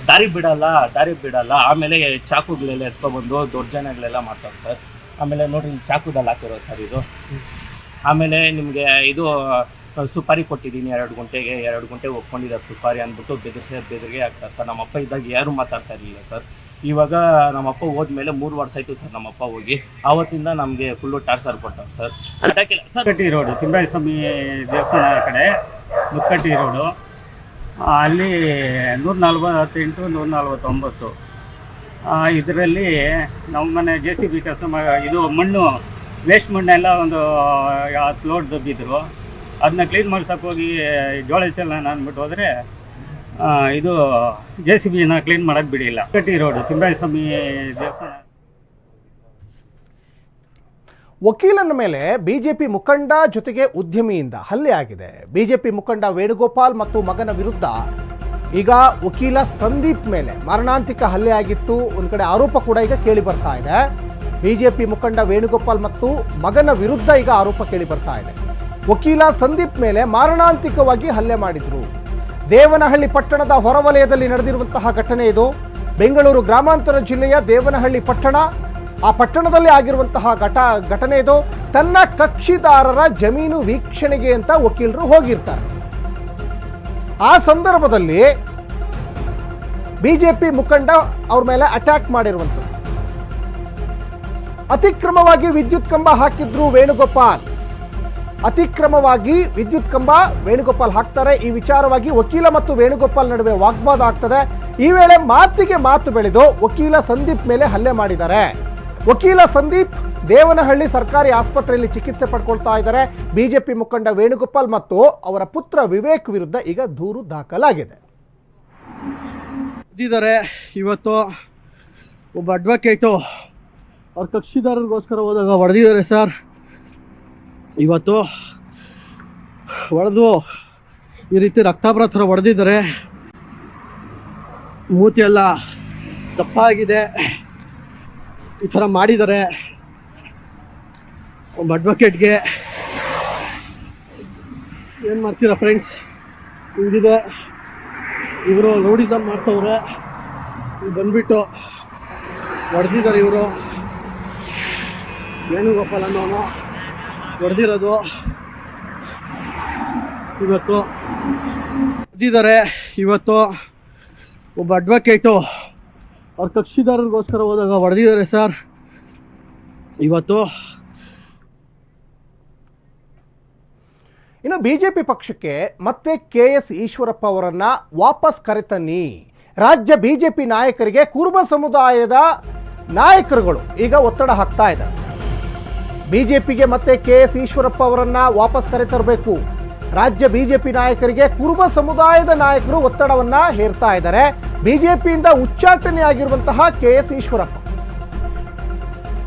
ದಾರಿ ಬಿಡಲ್ಲ ದಾರಿ ಬಿಡಲ್ಲ. ಆಮೇಲೆ ಚಾಕುಗಳೆಲ್ಲ ಎತ್ಕೊಬಂದು ಜನಗಳೆಲ್ಲ ಮಾಡ್ತಾರೆ ಸರ್ ಆಮೇಲೆ ನೋಡಿ ಚಾಕುದಲ್ಲಿ ಹಾಕಿರೋ ಸರ್ ಇದು. ಆಮೇಲೆ ನಿಮಗೆ ಇದು ಸುಪಾರಿ ಕೊಟ್ಟಿದ್ದೀನಿ, ಎರಡು ಗಂಟೆಗೆ ಎರಡು ಗಂಟೆಗೆ ಒಪ್ಕೊಂಡಿದ್ದಾರೆ ಸುಪಾರಿ ಅಂದ್ಬಿಟ್ಟು ಬೆದರಿಸಿ, ಬೆದರಿಗೆ ಆಗ್ತಾರೆ. ಸರ್, ನಮ್ಮಪ್ಪ ಇದ್ದಾಗ ಯಾರೂ ಮಾತಾಡ್ತಾ ಇರಲಿಲ್ಲ ಸರ್. ಇವಾಗ ನಮ್ಮಪ್ಪ ಹೋದ್ಮೇಲೆ ಮೂರು ವರ್ಷ ಆಯಿತು ಸರ್ ನಮ್ಮಪ್ಪ ಹೋಗಿ. ಆವತ್ತಿಂದ ನಮಗೆ ಫುಲ್ಲು ಟಾರ್ಸರ್ ಕೊಟ್ಟವ್ರು ಸರ್. ಅಟ್ಯಾಕಿಲ್ಲ ಸರ್ ಕಟ್ಟಿ ರೋಡು ತಿಂಬಾಯಿ ಸ್ವಾಮಿ ದೇವಸ್ಥಾನ ಕಡೆ ಮುಕ್ಕಟ್ಟಿ ರೋಡು. ಅಲ್ಲಿ ನೂರ ನಲ್ವತ್ತೆಂಟು ನೂರ ನಲ್ವತ್ತೊಂಬತ್ತು ಇದರಲ್ಲಿ ನಮ್ಮ ಮನೆ ಜೆ ಸಿ ಬಿ ಕೆಲಸ ಮಾ ಇದು ಮಣ್ಣು ವೇಸ್ಟ್ ಮಣ್ಣೆಲ್ಲ ಒಂದು ಹತ್ತು ಲೋಡ್ ದಬ್ಬಿದ್ರು. ಅದನ್ನ ಕ್ಲೀನ್ ಮಾಡ್ಸಕ್ಕೆ ಹೋಗಿ ಜೋಳ ಚೆಲ್ಲ ಅಂದ್ಬಿಟ್ಟು ಹೋದರೆ ಇದು ಜೆ ಸಿ ಬಿನ ಕ್ಲೀನ್ ಮಾಡೋಕ್ಕೆ ಬಿಡಿಲ್ಲ. ಕಟ್ಟಿ ರೋಡು ತಿಮ್ಮರಾಯ ಸ್ವಾಮಿ ದೇವಸ್ಥಾನ. ವಕೀಲನ ಮೇಲೆ ಬಿಜೆಪಿ ಮುಖಂಡ ಜೊತೆಗೆ ಉದ್ಯಮಿಯಿಂದ ಹಲ್ಲೆ ಆಗಿದೆ. ಬಿಜೆಪಿ ಮುಖಂಡ ವೇಣುಗೋಪಾಲ್ ಮತ್ತು ಮಗನ ವಿರುದ್ಧ ಈಗ ವಕೀಲ ಸಂದೀಪ್ ಮೇಲೆ ಮಾರಣಾಂತಿಕ ಹಲ್ಲೆ ಆಗಿತ್ತು. ಒಂದು ಕಡೆ ಆರೋಪ ಕೂಡ ಈಗ ಕೇಳಿ ಬರ್ತಾ ಇದೆ. ಬಿಜೆಪಿ ಮುಖಂಡ ವೇಣುಗೋಪಾಲ್ ಮತ್ತು ಮಗನ ವಿರುದ್ಧ ಈಗ ಆರೋಪ ಕೇಳಿ ಬರ್ತಾ ಇದೆ. ವಕೀಲ ಸಂದೀಪ್ ಮೇಲೆ ಮಾರಣಾಂತಿಕವಾಗಿ ಹಲ್ಲೆ ಮಾಡಿದ್ರು. ದೇವನಹಳ್ಳಿ ಪಟ್ಟಣದ ಹೊರವಲಯದಲ್ಲಿ ನಡೆದಿರುವಂತಹ ಘಟನೆ ಇದು. ಬೆಂಗಳೂರು ಗ್ರಾಮಾಂತರ ಜಿಲ್ಲೆಯ ದೇವನಹಳ್ಳಿ ಪಟ್ಟಣ. ಆ ಪಟ್ಟಣದಲ್ಲಿ ಆಗಿರುವಂತಹ ಘಟ, ಘಟನೆ ಇದು. ತನ್ನ ಕಕ್ಷಿದಾರರ ಜಮೀನು ವೀಕ್ಷಣೆಗೆ ಅಂತ ವಕೀಲರು ಹೋಗಿರ್ತಾರೆ. ಆ ಸಂದರ್ಭದಲ್ಲಿ ಬಿಜೆಪಿ ಮುಖಂಡ ಅವ್ರ ಮೇಲೆ ಅಟ್ಯಾಕ್ ಮಾಡಿರುವಂಥದ್ದು. ಅತಿಕ್ರಮವಾಗಿ ವಿದ್ಯುತ್ ಕಂಬ ಹಾಕಿದ್ರು ವೇಣುಗೋಪಾಲ್. ಅತಿಕ್ರಮವಾಗಿ ವಿದ್ಯುತ್ ಕಂಬ ವೇಣುಗೋಪಾಲ್ ಹಾಕ್ತಾರೆ. ಈ ವಿಚಾರವಾಗಿ ವಕೀಲ ಮತ್ತು ವೇಣುಗೋಪಾಲ್ ನಡುವೆ ವಾಗ್ವಾದ ಆಗ್ತದೆ. ಈ ವೇಳೆ ಮಾತಿಗೆ ಮಾತು ಬೆಳೆದು ವಕೀಲ ಸಂದೀಪ್ ಮೇಲೆ ಹಲ್ಲೆ ಮಾಡಿದ್ದಾರೆ. ವಕೀಲ ಸಂದೀಪ್ ದೇವನಹಳ್ಳಿ ಸರ್ಕಾರಿ ಆಸ್ಪತ್ರೆಯಲ್ಲಿ ಚಿಕಿತ್ಸೆ ಪಡ್ಕೊಳ್ತಾ ಇದ್ದಾರೆ. ಬಿಜೆಪಿ ಮುಖಂಡ ವೇಣುಗೋಪಾಲ್ ಮತ್ತು ಅವರ ಪುತ್ರ ವಿವೇಕ್ ವಿರುದ್ಧ ಈಗ ದೂರು ದಾಖಲಾಗಿದೆ. ಇವತ್ತು ಒಬ್ಬ ಅಡ್ವೊಕೇಟು ಅವ್ರ ಕಕ್ಷಿದಾರರಿಗೋಸ್ಕರ ಹೋದಾಗ ಹೊಡೆದಿದ್ದಾರೆ ಸರ್. ಇವತ್ತು ಹೊಡೆದು ಈ ರೀತಿ ರಕ್ತಾಪ್ರಥರ ಥರ ಹೊಡೆದಿದ್ದಾರೆ ಮೂತಿ ಎಲ್ಲ ದಪ್ಪಾಗಿದೆ. ಈ ಥರ ಮಾಡಿದ್ದಾರೆ ಒಬ್ಬ ಅಡ್ವೊಕೇಟ್ಗೆ ಏನು ಮಾಡ್ತೀರಾ ಫ್ರೆಂಡ್ಸ್ ಹಿಂಗಿದೆ. ಇವರು ರೌಡಿಸಮ್ ಮಾಡ್ತವ್ರೆ. ಬಂದುಬಿಟ್ಟು ಹೊಡೆದಿದ್ದಾರೆ ಇವರು. ವೇಣುಗೋಪಾಲ್ ಅನ್ನೋನು ಹೊಡೆದಿರೋದು. ಇವತ್ತು ಹೊಡೆದಿದ್ದಾರೆ. ಇವತ್ತು ಒಬ್ಬ ಅಡ್ವೊಕೇಟು ಅವ್ರ ಕಕ್ಷಿದಾರರಿಗೋಸ್ಕರ ಹೋದಾಗ ಹೊಡೆದಿದ್ದಾರೆ ಸರ್. ಇವತ್ತು ಇನ್ನು ಬಿ ಜೆ ಪಿ ಪಕ್ಷಕ್ಕೆ ಮತ್ತೆ ಕೆ ಎಸ್ ಈಶ್ವರಪ್ಪ ಅವರನ್ನು ವಾಪಸ್ ಕರೆತನ್ನಿ. ರಾಜ್ಯ ಬಿಜೆಪಿ ನಾಯಕರಿಗೆ ಕುರುಬ ಸಮುದಾಯದ ನಾಯಕರುಗಳು ಈಗ ಒತ್ತಡ ಹಾಕ್ತಾ ಇದ್ದಾರೆ. ಬಿಜೆಪಿಗೆ ಮತ್ತೆ ಕೆ ಎಸ್ ಈಶ್ವರಪ್ಪ ಅವರನ್ನ ವಾಪಸ್ ಕರೆತರಬೇಕು. ರಾಜ್ಯ ಬಿಜೆಪಿ ನಾಯಕರಿಗೆ ಕುರುಬ ಸಮುದಾಯದ ನಾಯಕರು ಒತ್ತಡವನ್ನ ಹೇರ್ತಾ ಇದ್ದಾರೆ. ಬಿಜೆಪಿಯಿಂದ ಉಚ್ಚಾಟನೆಯಾಗಿರುವಂತಹ K S Eshwarappa.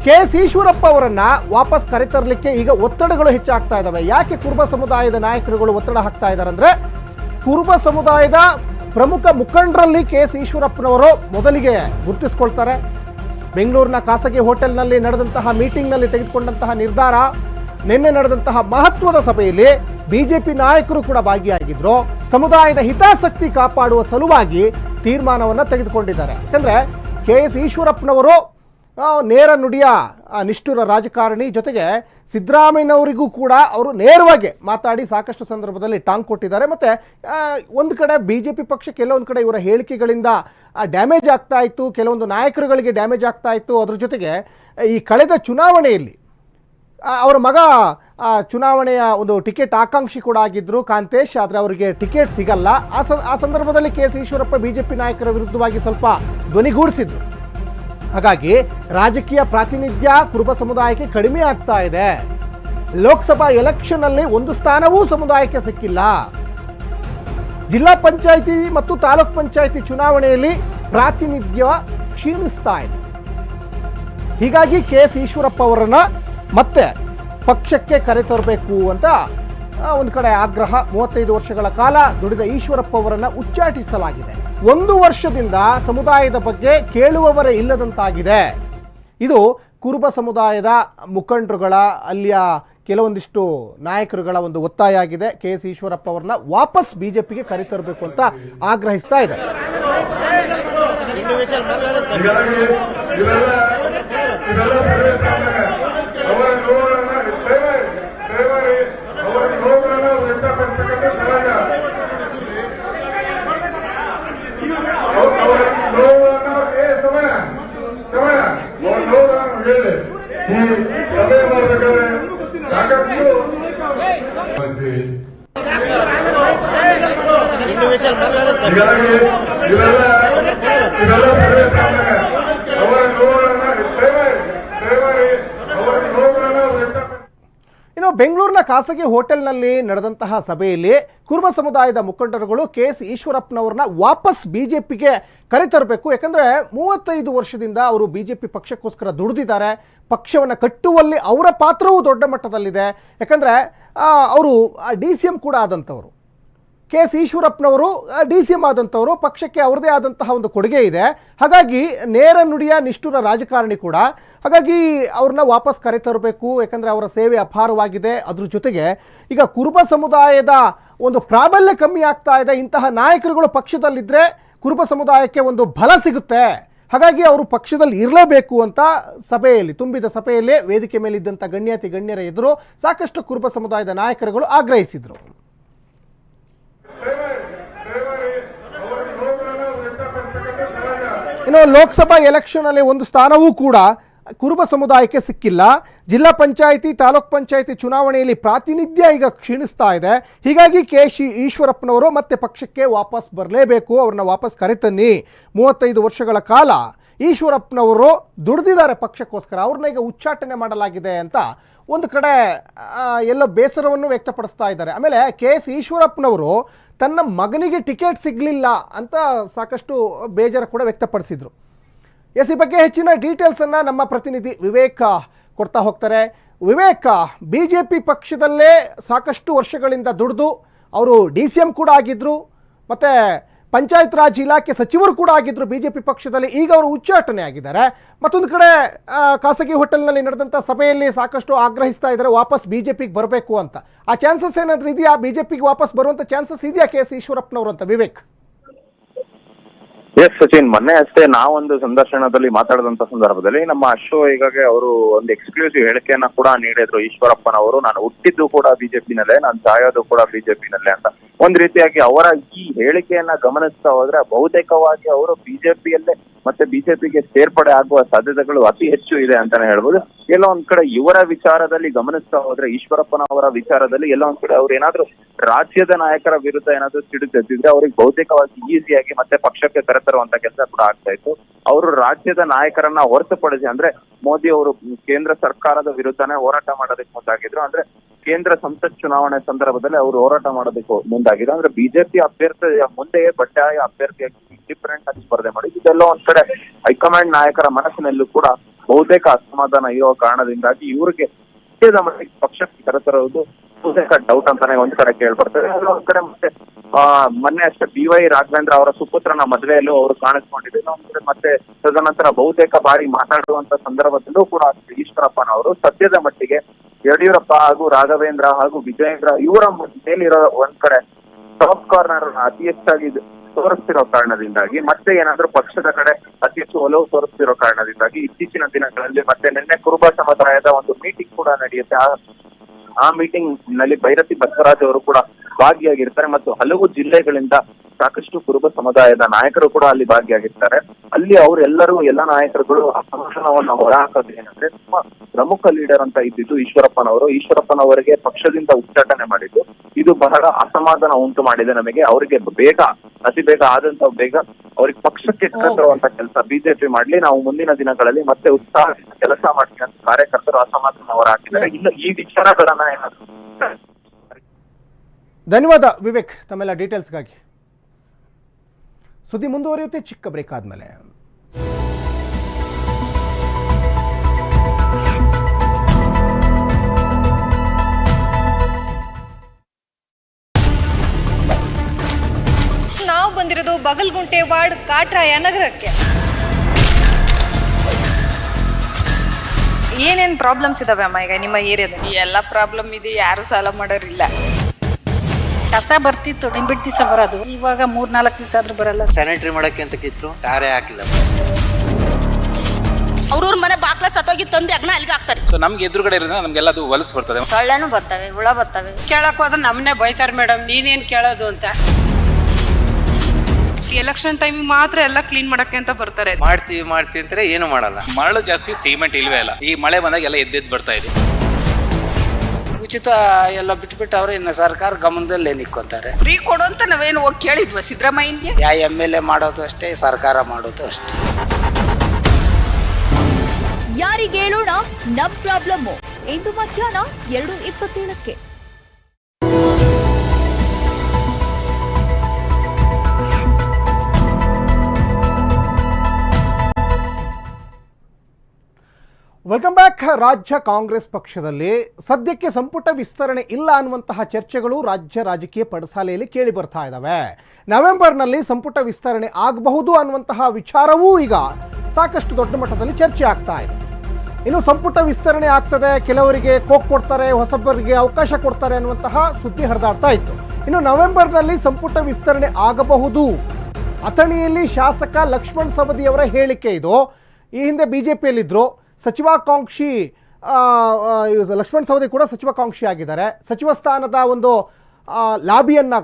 K S Eshwarappa ಅವರನ್ನ ವಾಪಸ್ ಕರೆತರಲಿಕ್ಕೆ ಈಗ ಒತ್ತಡಗಳು ಹೆಚ್ಚಾಗ್ತಾ ಇದ್ದಾವೆ ಯಾಕೆ ಕುರುಬ ಸಮುದಾಯದ ನಾಯಕರುಗಳು ಒತ್ತಡ ಹಾಕ್ತಾ ಇದ್ದಾರೆ ಅಂದ್ರೆ ಕುರುಬ ಸಮುದಾಯದ ಪ್ರಮುಖ ಮುಖಂಡರಲ್ಲಿ ಕೆ ಎಸ್ ಈಶ್ವರಪ್ಪನವರು ಮೊದಲಿಗೆ ಗುರುತಿಸ್ಕೊಳ್ತಾರೆ. ಬೆಂಗಳೂರಿನ ಖಾಸಗಿ ಹೋಟೆಲ್ನಲ್ಲಿ ನಡೆದಂತಹ ಮೀಟಿಂಗ್ನಲ್ಲಿ ತೆಗೆದುಕೊಂಡಂತಹ ನಿರ್ಧಾರ, ನಿನ್ನೆ ನಡೆದಂತಹ ಮಹತ್ವದ ಸಭೆಯಲ್ಲಿ ಬಿಜೆಪಿ ನಾಯಕರು ಕೂಡ ಭಾಗಿಯಾಗಿದ್ರು. ಸಮುದಾಯದ ಹಿತಾಸಕ್ತಿ ಕಾಪಾಡುವ ಸಲುವಾಗಿ ತೀರ್ಮಾನವನ್ನು ತೆಗೆದುಕೊಂಡಿದ್ದಾರೆ. ಯಾಕಂದ್ರೆ ಕೆ ಎಸ್ ಈಶ್ವರಪ್ಪನವರು ನೇರ ನುಡಿಯ ನಿಷ್ಠುರ ರಾಜಕಾರಣಿ ಜೊತೆಗೆ ಸಿದ್ದರಾಮಯ್ಯನವರಿಗೂ ಕೂಡ ಅವರು ನೇರವಾಗಿ ಮಾತಾಡಿ ಸಾಕಷ್ಟು ಸಂದರ್ಭದಲ್ಲಿ ಟಾಂಗ್ ಕೊಟ್ಟಿದ್ದಾರೆ. ಮತ್ತು ಒಂದು ಕಡೆ ಬಿ ಜೆ ಪಿ ಪಕ್ಷ ಕೆಲವೊಂದು ಕಡೆ ಇವರ ಹೇಳಿಕೆಗಳಿಂದ ಡ್ಯಾಮೇಜ್ ಆಗ್ತಾ ಇತ್ತು, ಕೆಲವೊಂದು ನಾಯಕರುಗಳಿಗೆ ಡ್ಯಾಮೇಜ್ ಆಗ್ತಾ ಇತ್ತು. ಅದ್ರ ಜೊತೆಗೆ, ಈ ಕಳೆದ ಚುನಾವಣೆಯಲ್ಲಿ ಅವರ ಮಗ ಚುನಾವಣೆಯ ಒಂದು ಟಿಕೆಟ್ ಆಕಾಂಕ್ಷಿ ಕೂಡ ಆಗಿದ್ದರು ಕಾಂತೇಶ್, ಆದರೆ ಅವರಿಗೆ ಟಿಕೆಟ್ ಸಿಗಲ್ಲ. ಆ ಸಂದರ್ಭದಲ್ಲಿ ಕೆ ಎಸ್ ಈಶ್ವರಪ್ಪ ಬಿ ನಾಯಕರ ವಿರುದ್ಧವಾಗಿ ಸ್ವಲ್ಪ ಧ್ವನಿಗೂಡಿಸಿದ್ರು ಹಾಗಾಗಿ ರಾಜಕೀಯ ಪ್ರಾತಿನಿಧ್ಯ ಕುರುಬ ಸಮುದಾಯಕ್ಕೆ ಕಡಿಮೆ ಆಗ್ತಾ ಇದೆ. ಲೋಕಸಭಾ ಎಲೆಕ್ಷನ್ ಅಲ್ಲಿ ಒಂದು ಸ್ಥಾನವೂ ಸಮುದಾಯಕ್ಕೆ ಸಿಕ್ಕಿಲ್ಲ. ಜಿಲ್ಲಾ ಪಂಚಾಯಿತಿ ಮತ್ತು ತಾಲೂಕ್ ಪಂಚಾಯಿತಿ ಚುನಾವಣೆಯಲ್ಲಿ ಪ್ರಾತಿನಿಧ್ಯ ಕ್ಷೀಣಿಸ್ತಾ ಇದೆ. ಹೀಗಾಗಿ ಕೆ ಎಸ್ ಈಶ್ವರಪ್ಪ ಅವರನ್ನ ಮತ್ತೆ ಪಕ್ಷಕ್ಕೆ ಕರೆತರಬೇಕು ಅಂತ ಒಂದು ಕಡೆ ಆಗ್ರಹ. ಮೂವತ್ತೈದು ವರ್ಷಗಳ ಕಾಲ ದುಡಿದ ಈಶ್ವರಪ್ಪ ಅವರನ್ನು ಉಚ್ಚಾಟಿಸಲಾಗಿದೆ. ಒಂದು ವರ್ಷದಿಂದ ಸಮುದಾಯದ ಬಗ್ಗೆ ಕೇಳುವವರೇ ಇಲ್ಲದಂತಾಗಿದೆ. ಇದು ಕುರುಬ ಸಮುದಾಯದ ಮುಖಂಡರುಗಳ ಅಲ್ಲಿಯ ಕೆಲವೊಂದಿಷ್ಟು ನಾಯಕರುಗಳ ಒಂದು ಒತ್ತಾಯ ಆಗಿದೆ. ಕೆ ಎಸ್ ಈಶ್ವರಪ್ಪ ಅವರನ್ನ ವಾಪಸ್ ಬಿಜೆಪಿಗೆ ಕರೆತರಬೇಕು ಅಂತ ಆಗ್ರಹಿಸ್ತಾ ಇದೆ ಇವೆಲ್ಲ ಇವೆಲ್ಲ ಸರ್ವೆ ಸಾಮಾನ್ಯ ಅವರ ನೋವುಗಳನ್ನ ದಯಮಾಡಿ ದಯಮಾಡಿ ಅವರ ನೋವುಗಳನ್ನ ವ್ಯಕ್ತಪಡಿಸತಕ್ಕಂಥ ಸಮಾಜ ಅವ- ಅವರ ನೋವುಗಳನ್ನ ಏ ಸಮಯ ಸಮಯ ಅವರ ನೋವುಗಳನ್ನ ಹೇಳಿ ಈ ಸಭೆ ಮಾಡಬೇಕಾದ್ರೆ ಸಾಕಷ್ಟು ಹೀಗಾಗಿ ಇವೆಲ್ಲ ಇವೆಲ್ಲ ಸರ್ವೆ ಸಾಮಾನ್ಯ. ಅವರ ನೋವುಗಳನ್ನ ದಯಮಾಡಿ ದಯಮಾಡಿ ಅವರ ನೋವುಗಳನ್ನ ವ್ಯಕ್ತಪಡಿಸಿ ಇನ್ನು ಬೆಂಗಳೂರಿನ ಖಾಸಗಿ ಹೋಟೆಲ್ನಲ್ಲಿ ನಡೆದಂತಹ ಸಭೆಯಲ್ಲಿ ಕುರುಬ ಸಮುದಾಯದ ಮುಖಂಡರುಗಳು ಕೆ ಎಸ್ ಈಶ್ವರಪ್ಪನವ್ರನ್ನ ವಾಪಸ್ ಬಿಜೆಪಿಗೆ ಕರೆತರಬೇಕು ಯಾಕಂದ್ರೆ ಮೂವತ್ತೈದು ವರ್ಷದಿಂದ ಅವರು ಬಿಜೆಪಿ ಪಕ್ಷಕ್ಕೋಸ್ಕರ ದುಡಿದಿದ್ದಾರೆ. ಪಕ್ಷವನ್ನು ಕಟ್ಟುವಲ್ಲಿ ಅವರ ಪಾತ್ರವೂ ದೊಡ್ಡ ಮಟ್ಟದಲ್ಲಿದೆ. ಯಾಕಂದ್ರೆ ಅವರು ಡಿ ಸಿ ಎಂ ಕೂಡ ಆದಂಥವರು. ಕೆ ಎಸ್ ಈಶ್ವರಪ್ಪನವರು ಡಿ ಸಿ ಎಂ. ಆದಂಥವರು ಪಕ್ಷಕ್ಕೆ ಅವರದೇ ಆದಂತಹ ಒಂದು ಕೊಡುಗೆ ಇದೆ. ಹಾಗಾಗಿ ನೇರ ನುಡಿಯ ನಿಷ್ಠುರ ರಾಜಕಾರಣಿ ಕೂಡ. ಹಾಗಾಗಿ ಅವ್ರನ್ನ ವಾಪಸ್ ಕರೆತರಬೇಕು, ಯಾಕಂದರೆ ಅವರ ಸೇವೆ ಅಪಾರವಾಗಿದೆ. ಅದ್ರ ಜೊತೆಗೆ ಈಗ ಕುರುಬ ಸಮುದಾಯದ ಒಂದು ಪ್ರಾಬಲ್ಯ ಕಮ್ಮಿ ಆಗ್ತಾ ಇದೆ. ಇಂತಹ ನಾಯಕರುಗಳು ಪಕ್ಷದಲ್ಲಿದ್ದರೆ ಕುರುಬ ಸಮುದಾಯಕ್ಕೆ ಒಂದು ಬಲ ಸಿಗುತ್ತೆ. ಹಾಗಾಗಿ ಅವರು ಪಕ್ಷದಲ್ಲಿ ಇರಲೇಬೇಕು ಅಂತ ಸಭೆಯಲ್ಲಿ, ತುಂಬಿದ ಸಭೆಯಲ್ಲೇ ವೇದಿಕೆ ಮೇಲಿದ್ದಂಥ ಗಣ್ಯಾತಿ, ಗಣ್ಯರ ಎದುರು ಸಾಕಷ್ಟು ಕುರುಬ ಸಮುದಾಯದ ನಾಯಕರುಗಳು ಆಗ್ರಹಿಸಿದರು. ಇನ್ನು ಲೋಕಸಭಾ ಎಲೆಕ್ಷನ್ ಅಲ್ಲಿ ಒಂದು ಸ್ಥಾನವೂ ಕೂಡ ಕುರುಬ ಸಮುದಾಯಕ್ಕೆ ಸಿಕ್ಕಿಲ್ಲ. ಜಿಲ್ಲಾ ಪಂಚಾಯಿತಿ, ತಾಲೂಕ್ ಪಂಚಾಯಿತಿ ಚುನಾವಣೆಯಲ್ಲಿ ಪ್ರಾತಿನಿಧ್ಯ ಈಗ ಕ್ಷೀಣಿಸ್ತಾ ಇದೆ. ಹೀಗಾಗಿ ಕೆ ಶಿ ಈಶ್ವರಪ್ಪನವರು ಮತ್ತೆ ಪಕ್ಷಕ್ಕೆ ವಾಪಸ್ ಬರಲೇಬೇಕು. ಅವ್ರನ್ನ ವಾಪಸ್ ಕರೆತನ್ನಿ. ಮೂವತ್ತೈದು ವರ್ಷಗಳ ಕಾಲ ಈಶ್ವರಪ್ಪನವರು ದುಡಿದಿದ್ದಾರೆ ಪಕ್ಷಕ್ಕೋಸ್ಕರ. ಅವ್ರನ್ನ ಈಗ ಉಚ್ಚಾಟನೆ ಮಾಡಲಾಗಿದೆ ಅಂತ ಒಂದು ಕಡೆ ಎಲ್ಲ ಬೇಸರವನ್ನು ವ್ಯಕ್ತಪಡಿಸ್ತಾ ಇದ್ದಾರೆ. ಆಮೇಲೆ ಕೆ ಎಸ್ ಈಶ್ವರಪ್ಪನವರು ತನ್ನ ಮಗನಿಗೆ ಟಿಕೆಟ್ ಸಿಗಲಿಲ್ಲ ಅಂತ ಸಾಕಷ್ಟು ಬೇಜಾರು ಕೂಡ ವ್ಯಕ್ತಪಡಿಸಿದರು. ಎಸ್ ಈ ಬಗ್ಗೆ ಹೆಚ್ಚಿನ ಡೀಟೇಲ್ಸನ್ನು ನಮ್ಮ ಪ್ರತಿನಿಧಿ ವಿವೇಕ ಕೊಡ್ತಾ ಹೋಗ್ತಾರೆ. ವಿವೇಕ ಬಿ ಜೆ ಪಿ ಪಕ್ಷದಲ್ಲೇ ಸಾಕಷ್ಟು ವರ್ಷಗಳಿಂದ ದುಡಿದು, ಅವರು ಡಿ ಸಿ ಎಂ ಕೂಡ ಆಗಿದ್ದರು ಮತ್ತು ಪಂಚಾಯತ್ ರಾಜ್ ಇಲಾಖೆ ಸಚಿವರು ಕೂಡ ಆಗಿದ್ದರು ಬಿ ಜೆ ಪಿ ಪಕ್ಷದಲ್ಲಿ ಈಗ ಅವರು ಉಚ್ಚಾಟನೆ ಆಗಿದ್ದಾರೆ. ಮತ್ತೊಂದು ಕಡೆ ಖಾಸಗಿ ಹೋಟೆಲ್ನಲ್ಲಿ ನಡೆದಂಥ ಸಭೆಯಲ್ಲಿ ಸಾಕಷ್ಟು ಆಗ್ರಹಿಸ್ತಾ ಇದ್ದಾರೆ. ವಾಪಸ್ ಬಿ ಜೆ ಬರಬೇಕು ಅಂತ. ಆ ಚಾನ್ಸಸ್ ಏನಾದರೂ ಇದೆಯಾ? ಬಿ ಜೆ ಪಿಗೆ ವಾಪಸ್ ಬರುವಂಥ ಚಾನ್ಸಸ್ ಇದೆಯಾ ಕೆ ಎಸ್ ಈಶ್ವರಪ್ಪನವರು ಅಂತ? ವಿವೇಕ್. ಎಸ್ ಸಚಿನ್, ಮೊನ್ನೆ ಅಷ್ಟೇ ನಾವೊಂದು ಸಂದರ್ಶನದಲ್ಲಿ ಮಾತಾಡಿದಂತ ಸಂದರ್ಭದಲ್ಲಿ ನಮ್ಮ ಅಶೋ ಈಗಾಗೆ ಅವರು ಒಂದು ಎಕ್ಸ್ಕ್ಲೂಸಿವ್ ಹೇಳಿಕೆಯನ್ನ ಕೂಡ ನೀಡಿದ್ರು ಈಶ್ವರಪ್ಪನವರು. ನಾನು ಹುಟ್ಟಿದ್ದು ಕೂಡ ಬಿಜೆಪಿನಲ್ಲೇ, ನಾನು ಸಾಯೋದು ಕೂಡ ಬಿಜೆಪಿನಲ್ಲೇ ಅಂತ. ಒಂದ್ ರೀತಿಯಾಗಿ ಅವರ ಈ ಹೇಳಿಕೆಯನ್ನ ಗಮನಿಸ್ತಾ ಹೋದ್ರೆ ಬಹುತೇಕವಾಗಿ ಅವರು ಬಿಜೆಪಿಯಲ್ಲೇ ಮತ್ತೆ ಬಿಜೆಪಿಗೆ ಸೇರ್ಪಡೆ ಆಗುವ ಸಾಧ್ಯತೆಗಳು ಅತಿ ಹೆಚ್ಚು ಇದೆ ಅಂತಾನೆ ಹೇಳ್ಬೋದು. ಎಲ್ಲ ಒಂದ್ ಕಡೆ ಇವರ ವಿಚಾರದಲ್ಲಿ ಗಮನಿಸ್ತಾ ಹೋದ್ರೆ ಈಶ್ವರಪ್ಪನವರ ವಿಚಾರದಲ್ಲಿ ಎಲ್ಲ ಒಂದ್ ಕಡೆ ಅವ್ರು ಏನಾದ್ರು ರಾಜ್ಯದ ನಾಯಕರ ವಿರುದ್ಧ ಏನಾದ್ರು ಸಿಡಿದೆದ್ದಿದ್ರೆ ಅವ್ರಿಗೆ ಬಹುತೇಕವಾಗಿ ಈಸಿಯಾಗಿ ಮತ್ತೆ ಪಕ್ಷಕ್ಕೆ ಕರೆತರುವಂತ ಕೆಲಸ ಕೂಡ ಆಗ್ತಾ ಇತ್ತು. ಅವರು ರಾಜ್ಯದ ನಾಯಕರನ್ನ ಹೊರತುಪಡಿಸಿ ಅಂದ್ರೆ ಮೋದಿ ಅವರು ಕೇಂದ್ರ ಸರ್ಕಾರದ ವಿರುದ್ಧನೇ ಹೋರಾಟ ಮಾಡೋದಕ್ಕೆ ಮುಂದಾಗಿದ್ರು. ಅಂದ್ರೆ ಕೇಂದ್ರ ಸಂಸತ್ ಚುನಾವಣೆ ಸಂದರ್ಭದಲ್ಲಿ ಅವರು ಹೋರಾಟ ಮಾಡೋದಕ್ಕೆ ಮುಂದಾಗಿದ್ರು ಅಂದ್ರೆ ಬಿಜೆಪಿ ಅಭ್ಯರ್ಥಿ ಮುಂದೆಯೇ ಬಂಡಾಯ ಅಭ್ಯರ್ಥಿಯಾಗಿ ಡಿಫರೆಂಟ್ ಆಗಿ ಸ್ಪರ್ಧೆ ಮಾಡಿ ಇದೆಲ್ಲ ಒಂದ್ ಕಡೆ ಹೈಕಮಾಂಡ್ ನಾಯಕರ ಮನಸ್ಸಿನಲ್ಲೂ ಕೂಡ ಬಹುತೇಕ ಅಸಮಾಧಾನ ಇರೋ ಕಾರಣದಿಂದಾಗಿ ಇವ್ರಿಗೆ ಮಟ್ಟಿಗೆ ಪಕ್ಷಕ್ಕೆ ಕರೆತರುವುದು ಬಹುತೇಕ ಡೌಟ್ ಅಂತಾನೆ ಒಂದ್ ಕಡೆ ಕೇಳ್ಬರ್ತದೆ. ಒಂದ್ ಕಡೆ ಮತ್ತೆ ಮೊನ್ನೆ ಅಷ್ಟೇ ಬಿ ವೈ ರಾಘವೇಂದ್ರ ಅವರ ಸುಪುತ್ರನ ಮದುವೆಯಲ್ಲೂ ಅವರು ಕಾಣಿಸ್ಕೊಂಡಿದ್ರು. ಒಂದ್ ಮತ್ತೆ ತದನಂತರ ಬಹುತೇಕ ಬಾರಿ ಮಾತಾಡುವಂತ ಸಂದರ್ಭದಲ್ಲೂ ಕೂಡ ಈಶ್ವರಪ್ಪನವರು ಸದ್ಯದ ಮಟ್ಟಿಗೆ ಯಡಿಯೂರಪ್ಪ ಹಾಗೂ ರಾಘವೇಂದ್ರ ಹಾಗೂ ವಿಜಯೇಂದ್ರ ಇವರ ಮೇಲಿರೋ ಒಂದ್ ಕಡೆ ಟಾಪ್ ಕಾರ್ನರ್ ಅತಿ ಹೆಚ್ಚಾಗಿ ತೋರಿಸ್ತಿರೋ ಕಾರಣದಿಂದಾಗಿ, ಮತ್ತೆ ಏನಾದ್ರೂ ಪಕ್ಷದ ಕಡೆ ಅತಿ ಹೆಚ್ಚು ಒಲವು ತೋರಿಸ್ತಿರೋ ಕಾರಣದಿಂದಾಗಿ ಇತ್ತೀಚಿನ ದಿನಗಳಲ್ಲಿ ಮತ್ತೆ ನಿನ್ನೆ ಕುರುಬ ಸಮುದಾಯದ ಒಂದು ಮೀಟಿಂಗ್ ಕೂಡ ನಡೆಯುತ್ತೆ. ಆ ಮೀಟಿಂಗ್ನಲ್ಲಿ ಭೈರತಿ ಬಸವರಾಜ್ ಅವರು ಕೂಡ ಭಾಗಿಯಾಗಿರ್ತಾರೆ. ಮತ್ತು ಹಲವು ಜಿಲ್ಲೆಗಳಿಂದ ಸಾಕಷ್ಟು ಕುರುಬ ಸಮುದಾಯದ ನಾಯಕರು ಕೂಡ ಅಲ್ಲಿ ಭಾಗಿಯಾಗಿರ್ತಾರೆ ಅಲ್ಲಿ ಅವರೆಲ್ಲರೂ ಎಲ್ಲ ನಾಯಕರುಗಳು ಅಸಮಾಧಾನವನ್ನು ಹೊರಹಾಕೋದು ಏನಂದ್ರೆ ತುಂಬಾ ಪ್ರಮುಖ ಲೀಡರ್ ಅಂತ ಇದ್ದಿದ್ದು ಈಶ್ವರಪ್ಪನವರು. ಈಶ್ವರಪ್ಪನವರಿಗೆ ಪಕ್ಷದಿಂದ ಉಚ್ಚಾಟನೆ ಮಾಡಿದ್ದು. ಇದು ಬಹಳ ಅಸಮಾಧಾನ ಉಂಟು ಮಾಡಿದೆ ನಮಗೆ. ಅವರಿಗೆ ಬೇಗ ಅತಿ ಬೇಗ ಆದಂತ ಬೇಗ ಅವ್ರಿಗೆ ಪಕ್ಷಕ್ಕೆ ತರುವಂತ ಕೆಲಸ ಬಿಜೆಪಿ ಮಾಡ್ಲಿ. ನಾವು ಮುಂದಿನ ದಿನಗಳಲ್ಲಿ ಮತ್ತೆ ಉತ್ಸಾಹದಿಂದ ಕೆಲಸ ಮಾಡ್ತೀವಿ ಅಂತ ಕಾರ್ಯಕರ್ತರು ಅಸಮಾಧಾನ ಹೊರ ಹಾಕಿದ್ದಾರೆ ಇನ್ನು ಈ ವಿಚಾರಗಳನ್ನ ಏನಾದ್ರು ಧನ್ಯವಾದ ವಿವೇಕ್ ತಮ್ಮೆಲ್ಲ ಡೀಟೇಲ್ಸ್ಗಾಗಿ ಸುದ್ದಿ ಮುಂದುವರಿಯುತ್ತೆ ಚಿಕ್ಕ ಬ್ರೇಕ್ ಆದಮೇಲೆ. ನಾವು ಬಂದಿರೋದು ಬಗಲ್ಗುಂಟೆ ವಾರ್ಡ್ ಕಾಟ್ರಾಯ ನಗರಕ್ಕೆ. ಏನೇನು ಪ್ರಾಬ್ಲಮ್ಸ್ ಇದಾವೆ ಅಮ್ಮ ಈಗ ನಿಮ್ಮ ಏರಿಯಾದಲ್ಲಿ? ಎಲ್ಲ ಪ್ರಾಬ್ಲಮ್ ಇದೆ ಯಾರು ಸಾಲ ಮಾಡೋರಿಲ್ಲ. ಕಸ ಬರ್ತಿತ್ತು ಬಿಟ್ಟು ದಿವಸ ಬರೋದು. ಇವಾಗ ಮೂರ್ ನಾಲ್ಕು ದಿವಸ ಆದ್ರೂ ಬರಲ್ಲ. ಸ್ಯಾನಿಟರಿ ಮಾಡಕ್ಕೆ ಅಂತ ಕಿತ್ತು ತಾರೆ ಹಾಕಿಲ್ಲ. ಅವ್ರವ್ರ ಮನೆ ಬಾಕ್ಲ ಸತ್ತೋಗಿ ತಂದು ಅಗ್ನ ಅಲ್ಲಿಗೆ ಹಾಕ್ತಾರೆ. ಸೊ ನಮ್ಗೆ ಎದುರುಗಡೆ ಇರೋದ್ರಿಂದ ನಮ್ಗೆಲ್ಲ ಅದು ಹೊಲಸು ಬರ್ತದೆ. ಸೊಳ್ಳೆನೂ ಬರ್ತವೆ ಹುಳ ಬರ್ತವೆ. ಕೇಳಕ್ ಹೋದ್ರೆ ನಮ್ಮನ್ನೇ ಬೈತಾರೆ ಮೇಡಮ್ ನೀನೇನ್ ಕೇಳೋದು ಅಂತ. ಎಲೆಕ್ಷನ್ ಟೈಮಿಗೆ ಮಾತ್ರ ಎಲ್ಲ ಕ್ಲೀನ್ ಮಾಡಕ್ಕೆ ಅಂತ ಬರ್ತಾರೆ. ಮಾಡ್ತೀವಿ ಮಾಡ್ತೀವಿ ಅಂತಾರೆ ಏನು ಮಾಡಲ್ಲ. ಮರಳು ಜಾಸ್ತಿ ಸಿಮೆಂಟ್ ಇಲ್ವೇ ಇಲ್ಲ. ಈ ಮಳೆ ಬಂದಾಗ ಎಲ್ಲ ಎದ್ದೆದ್ದು ಬರ್ತಾ ಇದೆ. ಉಚಿತ ಎಲ್ಲ ಬಿಟ್ಬಿಟ್ಟು ಅವ್ರು ಇನ್ನು ಸರ್ಕಾರ ಗಮನದಲ್ಲಿ ನಿಕ್ಕೋತಾರೆ ಫ್ರೀ ಕೊಡು ಅಂತ ನಾವೇನು ಹೋಗಿ ಕೇಳಿದ್ವ ಸಿದ್ದರಾಮಯ್ಯ ಯಾ ಎಂ ಎಲ್ ಎ ಮಾಡೋದು ಅಷ್ಟೇ ಸರ್ಕಾರ ಮಾಡೋದು ಅಷ್ಟೇ. ಯಾರಿಗೆ ಹೇಳೋಣ ನಮ್ ಪ್ರಾಬ್ಲಮ್ ಇಂದು ಮಧ್ಯಾಹ್ನ ಎರಡು ಇಪ್ಪತ್ತೇಳಕ್ಕೆ. ವೆಲ್ಕಮ್ ಬ್ಯಾಕ್ ರಾಜ್ಯ ಕಾಂಗ್ರೆಸ್ ಪಕ್ಷದಲ್ಲಿ. ಸದ್ಯಕ್ಕೆ ಸಂಪುಟ ವಿಸ್ತರಣೆ ಇಲ್ಲ ಅನ್ನುವಂತಹ ಚರ್ಚೆಗಳು ರಾಜ್ಯ ರಾಜಕೀಯ ಪಡಸಾಲೆಯಲ್ಲಿ ಕೇಳಿ ಬರ್ತಾ ಇದ್ದಾವೆ ನವೆಂಬರ್ನಲ್ಲಿ ಸಂಪುಟ ವಿಸ್ತರಣೆ ಆಗಬಹುದು ಅನ್ನುವಂತಹ ವಿಚಾರವೂ ಈಗ ಸಾಕಷ್ಟು ದೊಡ್ಡ ಮಟ್ಟದಲ್ಲಿ ಚರ್ಚೆ ಆಗ್ತಾ ಇದೆ. ಇನ್ನು ಸಂಪುಟ ವಿಸ್ತರಣೆ ಆಗ್ತದೆ, ಕೆಲವರಿಗೆ ಕೋಕ್ ಕೊಡ್ತಾರೆ, ಹೊಸಬರಿಗೆ ಅವಕಾಶ ಕೊಡ್ತಾರೆ ಅನ್ನುವಂತಹ ಸುದ್ದಿ ಹರಿದಾಡ್ತಾ ಇತ್ತು. ಇನ್ನು ನವೆಂಬರ್ನಲ್ಲಿ ಸಂಪುಟ ವಿಸ್ತರಣೆ ಆಗಬಹುದು. ಅಥಣಿಯಲ್ಲಿ ಶಾಸಕ ಲಕ್ಷ್ಮಣ್ ಸವದಿಯವರ ಹೇಳಿಕೆ ಇದು. ಈ ಹಿಂದೆ ಬಿ ಜೆ ಸಚಿವಾಕಾಂಕ್ಷಿ ಲಕ್ಷ್ಮಣ್ ಸವದಿ ಕೂಡ ಸಚಿವಾಕಾಂಕ್ಷಿ ಆಗಿದ್ದಾರೆ. ಸಚಿವ ಸ್ಥಾನದ ಒಂದು ಲಾಬಿಯನ್ನು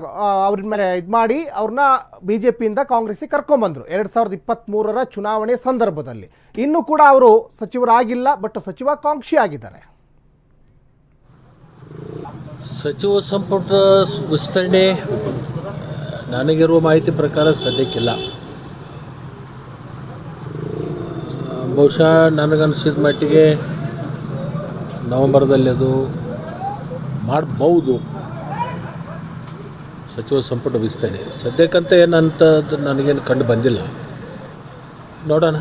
ಅವ್ರ ಮೇಲೆ ಇದು ಮಾಡಿ ಅವ್ರನ್ನ ಬಿ ಜೆ ಪಿಯಿಂದ ಕಾಂಗ್ರೆಸ್ಸಿಗೆ ಕರ್ಕೊಂಬಂದರು ಎರಡು ಸಾವಿರದ ಇಪ್ಪತ್ತ್ಮೂರರ ಚುನಾವಣೆ ಸಂದರ್ಭದಲ್ಲಿ. ಇನ್ನೂ ಕೂಡ ಅವರು ಸಚಿವರಾಗಿಲ್ಲ, ಬಟ್ ಸಚಿವಾಕಾಂಕ್ಷಿ ಆಗಿದ್ದಾರೆ. ಸಚಿವ ಸಂಪುಟ ವಿಸ್ತರಣೆ ನನಗಿರುವ ಮಾಹಿತಿ ಪ್ರಕಾರ ಸದ್ಯಕ್ಕಿಲ್ಲ ಆ, ಬಹುಶಃ ನನಗನ್ಸಿದ ಮಟ್ಟಿಗೆ ನವಂಬರ್ದಲ್ಲಿ ಅದು ಮಾಡಬಹುದು ಸಚಿವ ಸಂಪುಟ ವಿಸ್ತರಣೆ. ಸದ್ಯಕ್ಕಂತ ಏನಂತದ್ದು ನನಗೇನು ಕಂಡು ಬಂದಿಲ್ಲ. ನೋಡೋಣ.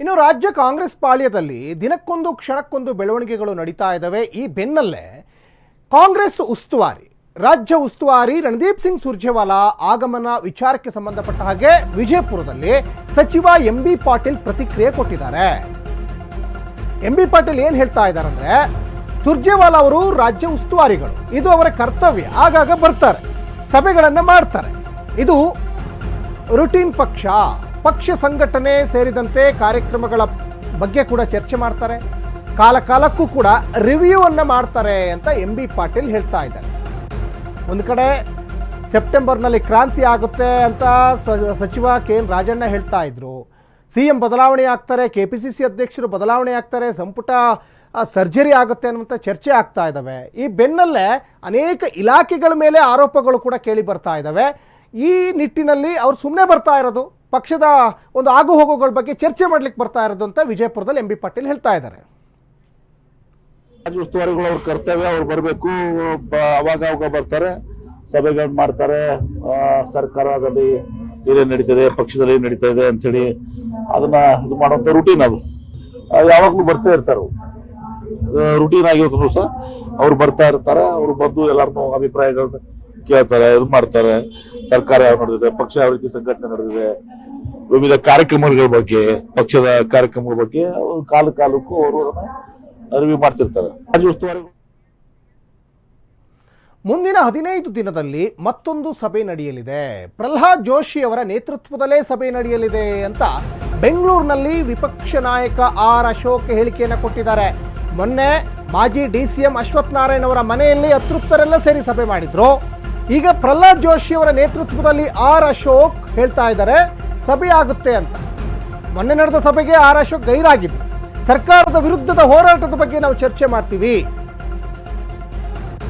ಇನ್ನು ರಾಜ್ಯ ಕಾಂಗ್ರೆಸ್ ಪಾಳ್ಯದಲ್ಲಿ ದಿನಕ್ಕೊಂದು ಕ್ಷಣಕ್ಕೊಂದು ಬೆಳವಣಿಗೆಗಳು ನಡೀತಾ ಇದ್ದಾವೆ ಈ ಬೆನ್ನಲ್ಲೇ ಕಾಂಗ್ರೆಸ್ ಉಸ್ತುವಾರಿ ರಾಜ್ಯ ಉಸ್ತುವಾರಿ ರಣದೀಪ್ ಸಿಂಗ್ ಸುರ್ಜೇವಾಲಾ ಆಗಮನ ವಿಚಾರಕ್ಕೆ ಸಂಬಂಧಪಟ್ಟ ಹಾಗೆ ವಿಜಯಪುರದಲ್ಲಿ ಸಚಿವ ಎಂ ಬಿ ಪಾಟೀಲ್ ಪ್ರತಿಕ್ರಿಯೆ ಕೊಟ್ಟಿದ್ದಾರೆ. ಎಂ ಬಿ ಪಾಟೀಲ್ ಏನ್ ಹೇಳ್ತಾ ಇದ್ದಾರೆ ಅಂದ್ರೆ, ಸುರ್ಜೇವಾಲಾ ಅವರು ರಾಜ್ಯ ಉಸ್ತುವಾರಿಗಳು. ಇದು ಅವರ ಕರ್ತವ್ಯ. ಆಗಾಗ ಬರ್ತಾರೆ. ಸಭೆಗಳನ್ನ ಮಾಡ್ತಾರೆ. ಇದು ರುಟೀನ್ ಪಕ್ಷ. ಪಕ್ಷ ಸಂಘಟನೆ ಸೇರಿದಂತೆ ಕಾರ್ಯಕ್ರಮಗಳ ಬಗ್ಗೆ ಕೂಡ ಚರ್ಚೆ ಮಾಡ್ತಾರೆ. ಕಾಲ ಕಾಲಕ್ಕೂ ಕೂಡ ರಿವ್ಯೂ ಅನ್ನ ಮಾಡ್ತಾರೆ ಅಂತ ಎಂ ಬಿ ಪಾಟೀಲ್ ಹೇಳ್ತಾ ಇದ್ದಾರೆ. ಒಂದು ಕಡೆ ಸೆಪ್ಟೆಂಬರ್ನಲ್ಲಿ ಕ್ರಾಂತಿ ಆಗುತ್ತೆ ಅಂತ ಸಚಿವ ಕೆ ಎನ್ ರಾಜಣ್ಣ ಹೇಳ್ತಾ ಇದ್ರು. ಸಿ ಎಂ ಬದಲಾವಣೆ ಆಗ್ತಾರೆ, ಕೆ ಪಿ ಸಿ ಸಿ ಅಧ್ಯಕ್ಷರು ಬದಲಾವಣೆ ಆಗ್ತಾರೆ, ಸಂಪುಟ ಸರ್ಜರಿ ಆಗುತ್ತೆ ಅನ್ನುವಂಥ ಚರ್ಚೆ ಆಗ್ತಾ ಇದ್ದಾವೆ ಈ ಬೆನ್ನಲ್ಲೇ ಅನೇಕ ಇಲಾಖೆಗಳ ಮೇಲೆ ಆರೋಪಗಳು ಕೂಡ ಕೇಳಿ ಬರ್ತಾ ಇದ್ದಾವೆ ಈ ನಿಟ್ಟಿನಲ್ಲಿ ಅವ್ರು ಸುಮ್ಮನೆ ಬರ್ತಾ ಇರೋದು, ಪಕ್ಷದ ಒಂದು ಆಗು ಹೋಗುಗಳ ಬಗ್ಗೆ ಚರ್ಚೆ ಮಾಡ್ಲಿಕ್ಕೆ ಬರ್ತಾ ಇರೋದು ಅಂತ ವಿಜಯಪುರದಲ್ಲಿ ಎಂ ಬಿ ಪಾಟೀಲ್ ಹೇಳ್ತಾ ಇದ್ದಾರೆ. ರಾಜ್ಯ ಉಸ್ತುವಾರಿಗಳು ಅವ್ರ ಕರ್ತವ್ಯ, ಅವ್ರು ಬರಬೇಕು ಅವಾಗ ಅವಾಗ ಬರ್ತಾರೆ. ಸಭೆಗಳು ಮಾಡ್ತಾರೆ. ಸರ್ಕಾರದಲ್ಲಿ ಏನೇನು ನಡೀತದೆ, ಪಕ್ಷದಲ್ಲಿ ಏನು ನಡೀತಾ ಇದೆ ಅಂತೇಳಿ ಅದನ್ನ ಇದು ಮಾಡುವಂಥ ರುಟೀನ್ ಅದು. ಯಾವಾಗಲೂ ಬರ್ತಾ ಇರ್ತಾರೆ ರುಟೀನ್ ಆಗಿರೋದು ಸಹ ಅವ್ರು ಬರ್ತಾ ಇರ್ತಾರೆ. ಅವ್ರು ಬಂದು ಎಲ್ಲಾರನ್ನೂ ಅಭಿಪ್ರಾಯಗಳನ್ನ ಕೇಳ್ತಾರೆ, ಇದು ಮಾಡ್ತಾರೆ. ಸರ್ಕಾರ ಯಾವ ನಡೆದಿದೆ ಪಕ್ಷ ಯಾವ ರೀತಿ ಸಂಘಟನೆ ನಡೆದಿದೆ, ವಿವಿಧ ಕಾರ್ಯಕ್ರಮಗಳ ಬಗ್ಗೆ, ಪಕ್ಷದ ಕಾರ್ಯಕ್ರಮಗಳ ಬಗ್ಗೆ ಕಾಲ ಕಾಲಕ್ಕೂ ಅವರು ಅದನ್ನ ರಿವ್ಯೂ ಮಾಡ್ತಿರ್ತಾರೆ. ಮುಂದಿನ ಹದಿನೈದು ದಿನದಲ್ಲಿ ಮತ್ತೊಂದು ಸಭೆ ನಡೆಯಲಿದೆ. ಪ್ರಹ್ಲಾದ್ ಜೋಶಿ ಅವರ ನೇತೃತ್ವದಲ್ಲೇ ಸಭೆ ನಡೆಯಲಿದೆ ಅಂತ ಬೆಂಗಳೂರಿನಲ್ಲಿ ವಿಪಕ್ಷ ನಾಯಕ ಆರ್ ಅಶೋಕ್ ಹೇಳಿಕೆಯನ್ನು ಕೊಟ್ಟಿದ್ದಾರೆ. ಮೊನ್ನೆ ಮಾಜಿ D C M Ashwath Narayan ಅವರ ಮನೆಯಲ್ಲಿ ಅತೃಪ್ತರೆಲ್ಲ ಸೇರಿ ಸಭೆ ಮಾಡಿದ್ರು. ಈಗ ಪ್ರಹ್ಲಾದ್ ಜೋಶಿ ಅವರ ನೇತೃತ್ವದಲ್ಲಿ ಆರ್ ಅಶೋಕ್ ಹೇಳ್ತಾ ಇದ್ದಾರೆ, ಸಭೆ ಆಗುತ್ತೆ ಅಂತ. ಮೊನ್ನೆ ನಡೆದ ಸಭೆಗೆ ಆರ್ ಅಶೋಕ್ ಗೈರಾಗಿದ್ರು ಸರ್ಕಾರದ ವಿರುದ್ಧದ ಹೋರಾಟದ ಬಗ್ಗೆ ನಾವು ಚರ್ಚೆ ಮಾಡ್ತೀವಿ.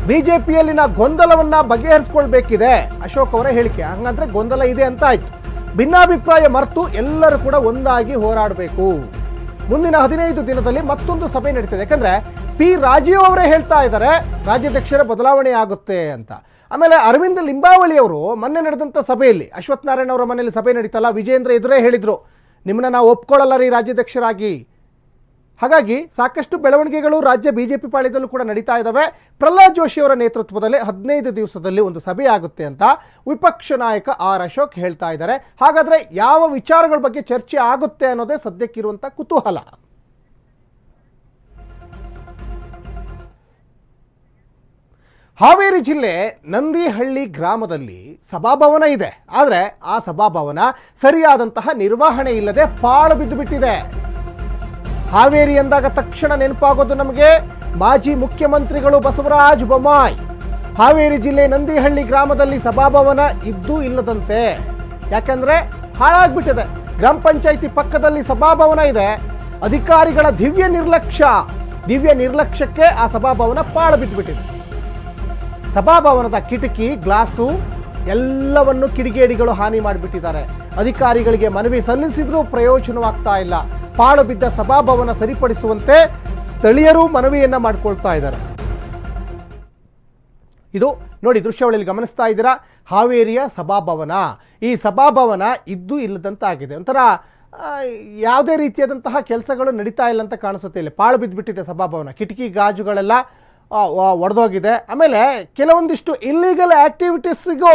ಬಿಜೆಪಿಯಲ್ಲಿನ ಗೊಂದಲವನ್ನ ಬಗೆಹರಿಸ್ಕೊಳ್ಬೇಕಿದೆ. ಅಶೋಕ್ ಅವರ ಹೇಳಿಕೆ, ಹಂಗಂದ್ರೆ ಗೊಂದಲ ಇದೆ ಅಂತ ಆಯ್ತು. ಭಿನ್ನಾಭಿಪ್ರಾಯ ಮರೆತು ಎಲ್ಲರೂ ಕೂಡ ಒಂದಾಗಿ ಹೋರಾಡಬೇಕು. ಮುಂದಿನ ಹದಿನೈದು ದಿನದಲ್ಲಿ ಮತ್ತೊಂದು ಸಭೆ ನಡೀತದೆ. ಯಾಕಂದ್ರೆ ಪಿ ರಾಜೀವ್ ಅವರೇ ಹೇಳ್ತಾ ಇದ್ದಾರೆ, ರಾಜ್ಯಾಧ್ಯಕ್ಷರ ಬದಲಾವಣೆ ಆಗುತ್ತೆ ಅಂತ. ಆಮೇಲೆ ಅರವಿಂದ ಲಿಂಬಾವಳಿ ಅವರು ಮೊನ್ನೆ ನಡೆದಂಥ ಸಭೆಯಲ್ಲಿ ಅಶ್ವತ್ಥನಾರಾಯಣ ಅವರ ಮನೆಯಲ್ಲಿ ಸಭೆ ನಡೀತಲ್ಲ ವಿಜೇಂದ್ರ ಎದುರೇ ಹೇಳಿದರು, ನಿಮ್ಮನ್ನ ನಾವು ಒಪ್ಕೊಳ್ಳಲ್ಲ ರೀ ರಾಜ್ಯಾಧ್ಯಕ್ಷರಾಗಿ. ಹಾಗಾಗಿ ಸಾಕಷ್ಟು ಬೆಳವಣಿಗೆಗಳು ರಾಜ್ಯ ಬಿಜೆಪಿ ಪಾಳ್ಯದಲ್ಲೂ ಕೂಡ ನಡೀತಾ ಇದ್ದಾವೆ ಪ್ರಹ್ಲಾದ್ ಜೋಶಿ ಅವರ ನೇತೃತ್ವದಲ್ಲಿ ಹದಿನೈದು ದಿವಸದಲ್ಲಿ ಒಂದು ಸಭೆ ಆಗುತ್ತೆ ಅಂತ ವಿಪಕ್ಷ ನಾಯಕ ಆರ್ ಅಶೋಕ್ ಹೇಳ್ತಾ ಇದ್ದಾರೆ. ಹಾಗಾದ್ರೆ ಯಾವ ವಿಚಾರಗಳ ಬಗ್ಗೆ ಚರ್ಚೆ ಆಗುತ್ತೆ ಅನ್ನೋದೇ ಸದ್ಯಕ್ಕಿರುವಂಥ ಕುತೂಹಲ. ಹಾವೇರಿ ಜಿಲ್ಲೆ ನಂದಿಹಳ್ಳಿ ಗ್ರಾಮದಲ್ಲಿ ಸಭಾಭವನ ಇದೆ. ಆದರೆ ಆ ಸಭಾಭವನ ಸರಿಯಾದಂತಹ ನಿರ್ವಹಣೆ ಇಲ್ಲದೆ ಪಾಳು ಬಿದ್ದು ಬಿಟ್ಟಿದೆ ಹಾವೇರಿ ಎಂದಾಗ ತಕ್ಷಣ ನೆನಪಾಗೋದು ನಮಗೆ ಮಾಜಿ ಮುಖ್ಯಮಂತ್ರಿಗಳು ಬಸವರಾಜ ಬೊಮ್ಮಾಯಿ. ಹಾವೇರಿ ಜಿಲ್ಲೆ ನಂದಿಹಳ್ಳಿ ಗ್ರಾಮದಲ್ಲಿ ಸಭಾಭವನ ಇದ್ದೂ ಇಲ್ಲದಂತೆ. ಯಾಕಂದ್ರೆ ಹಾಳಾಗ್ಬಿಟ್ಟಿದೆ. ಗ್ರಾಮ ಪಂಚಾಯಿತಿ ಪಕ್ಕದಲ್ಲಿ ಸಭಾಭವನ ಇದೆ. ಅಧಿಕಾರಿಗಳ ದಿವ್ಯ ನಿರ್ಲಕ್ಷ್ಯ. ದಿವ್ಯ ನಿರ್ಲಕ್ಷ್ಯಕ್ಕೆ ಆ ಸಭಾಭವನ ಪಾಳು ಬಿದ್ದುಬಿಟ್ಟಿದೆ ಸಭಾಭವನದ ಕಿಟಕಿ, ಗ್ಲಾಸು ಎಲ್ಲವನ್ನು ಕಿಡಿಗೇಡಿಗಳು ಹಾನಿ ಮಾಡಿಬಿಟ್ಟಿದ್ದಾರೆ. ಅಧಿಕಾರಿಗಳಿಗೆ ಮನವಿ ಸಲ್ಲಿಸಿದ್ರೂ ಪ್ರಯೋಜನವಾಗ್ತಾ ಇಲ್ಲ. ಪಾಳು ಬಿದ್ದ ಸಭಾಭವನ ಸರಿಪಡಿಸುವಂತೆ ಸ್ಥಳೀಯರು ಮನವಿಯನ್ನ ಮಾಡಿಕೊಳ್ತಾ ಇದ್ದಾರೆ. ಇದು ನೋಡಿ ದೃಶ್ಯಾವಳಿಯಲ್ಲಿ ಗಮನಿಸ್ತಾ ಇದ್ದೀರಾ, ಹಾವೇರಿಯ ಸಭಾಭವನ. ಈ ಸಭಾಭವನ ಇದ್ದು ಇಲ್ಲದಂತಾಗಿದೆ. ಒಂಥರ ಯಾವುದೇ ರೀತಿಯಾದಂತಹ ಕೆಲಸಗಳು ನಡೀತಾ ಇಲ್ಲ ಅಂತ ಕಾಣಿಸುತ್ತೆ ಇಲ್ಲಿ. ಪಾಳು ಬಿದ್ದುಬಿಟ್ಟಿದೆ ಸಭಾಭವನ. ಕಿಟಕಿ ಗಾಜುಗಳೆಲ್ಲ ಒಡೆದೋಗಿದೆ. ಆಮೇಲೆ ಕೆಲವೊಂದಿಷ್ಟು ಇಲ್ಲೀಗಲ್ ಆ್ಯಕ್ಟಿವಿಟೀಸಿಗೂ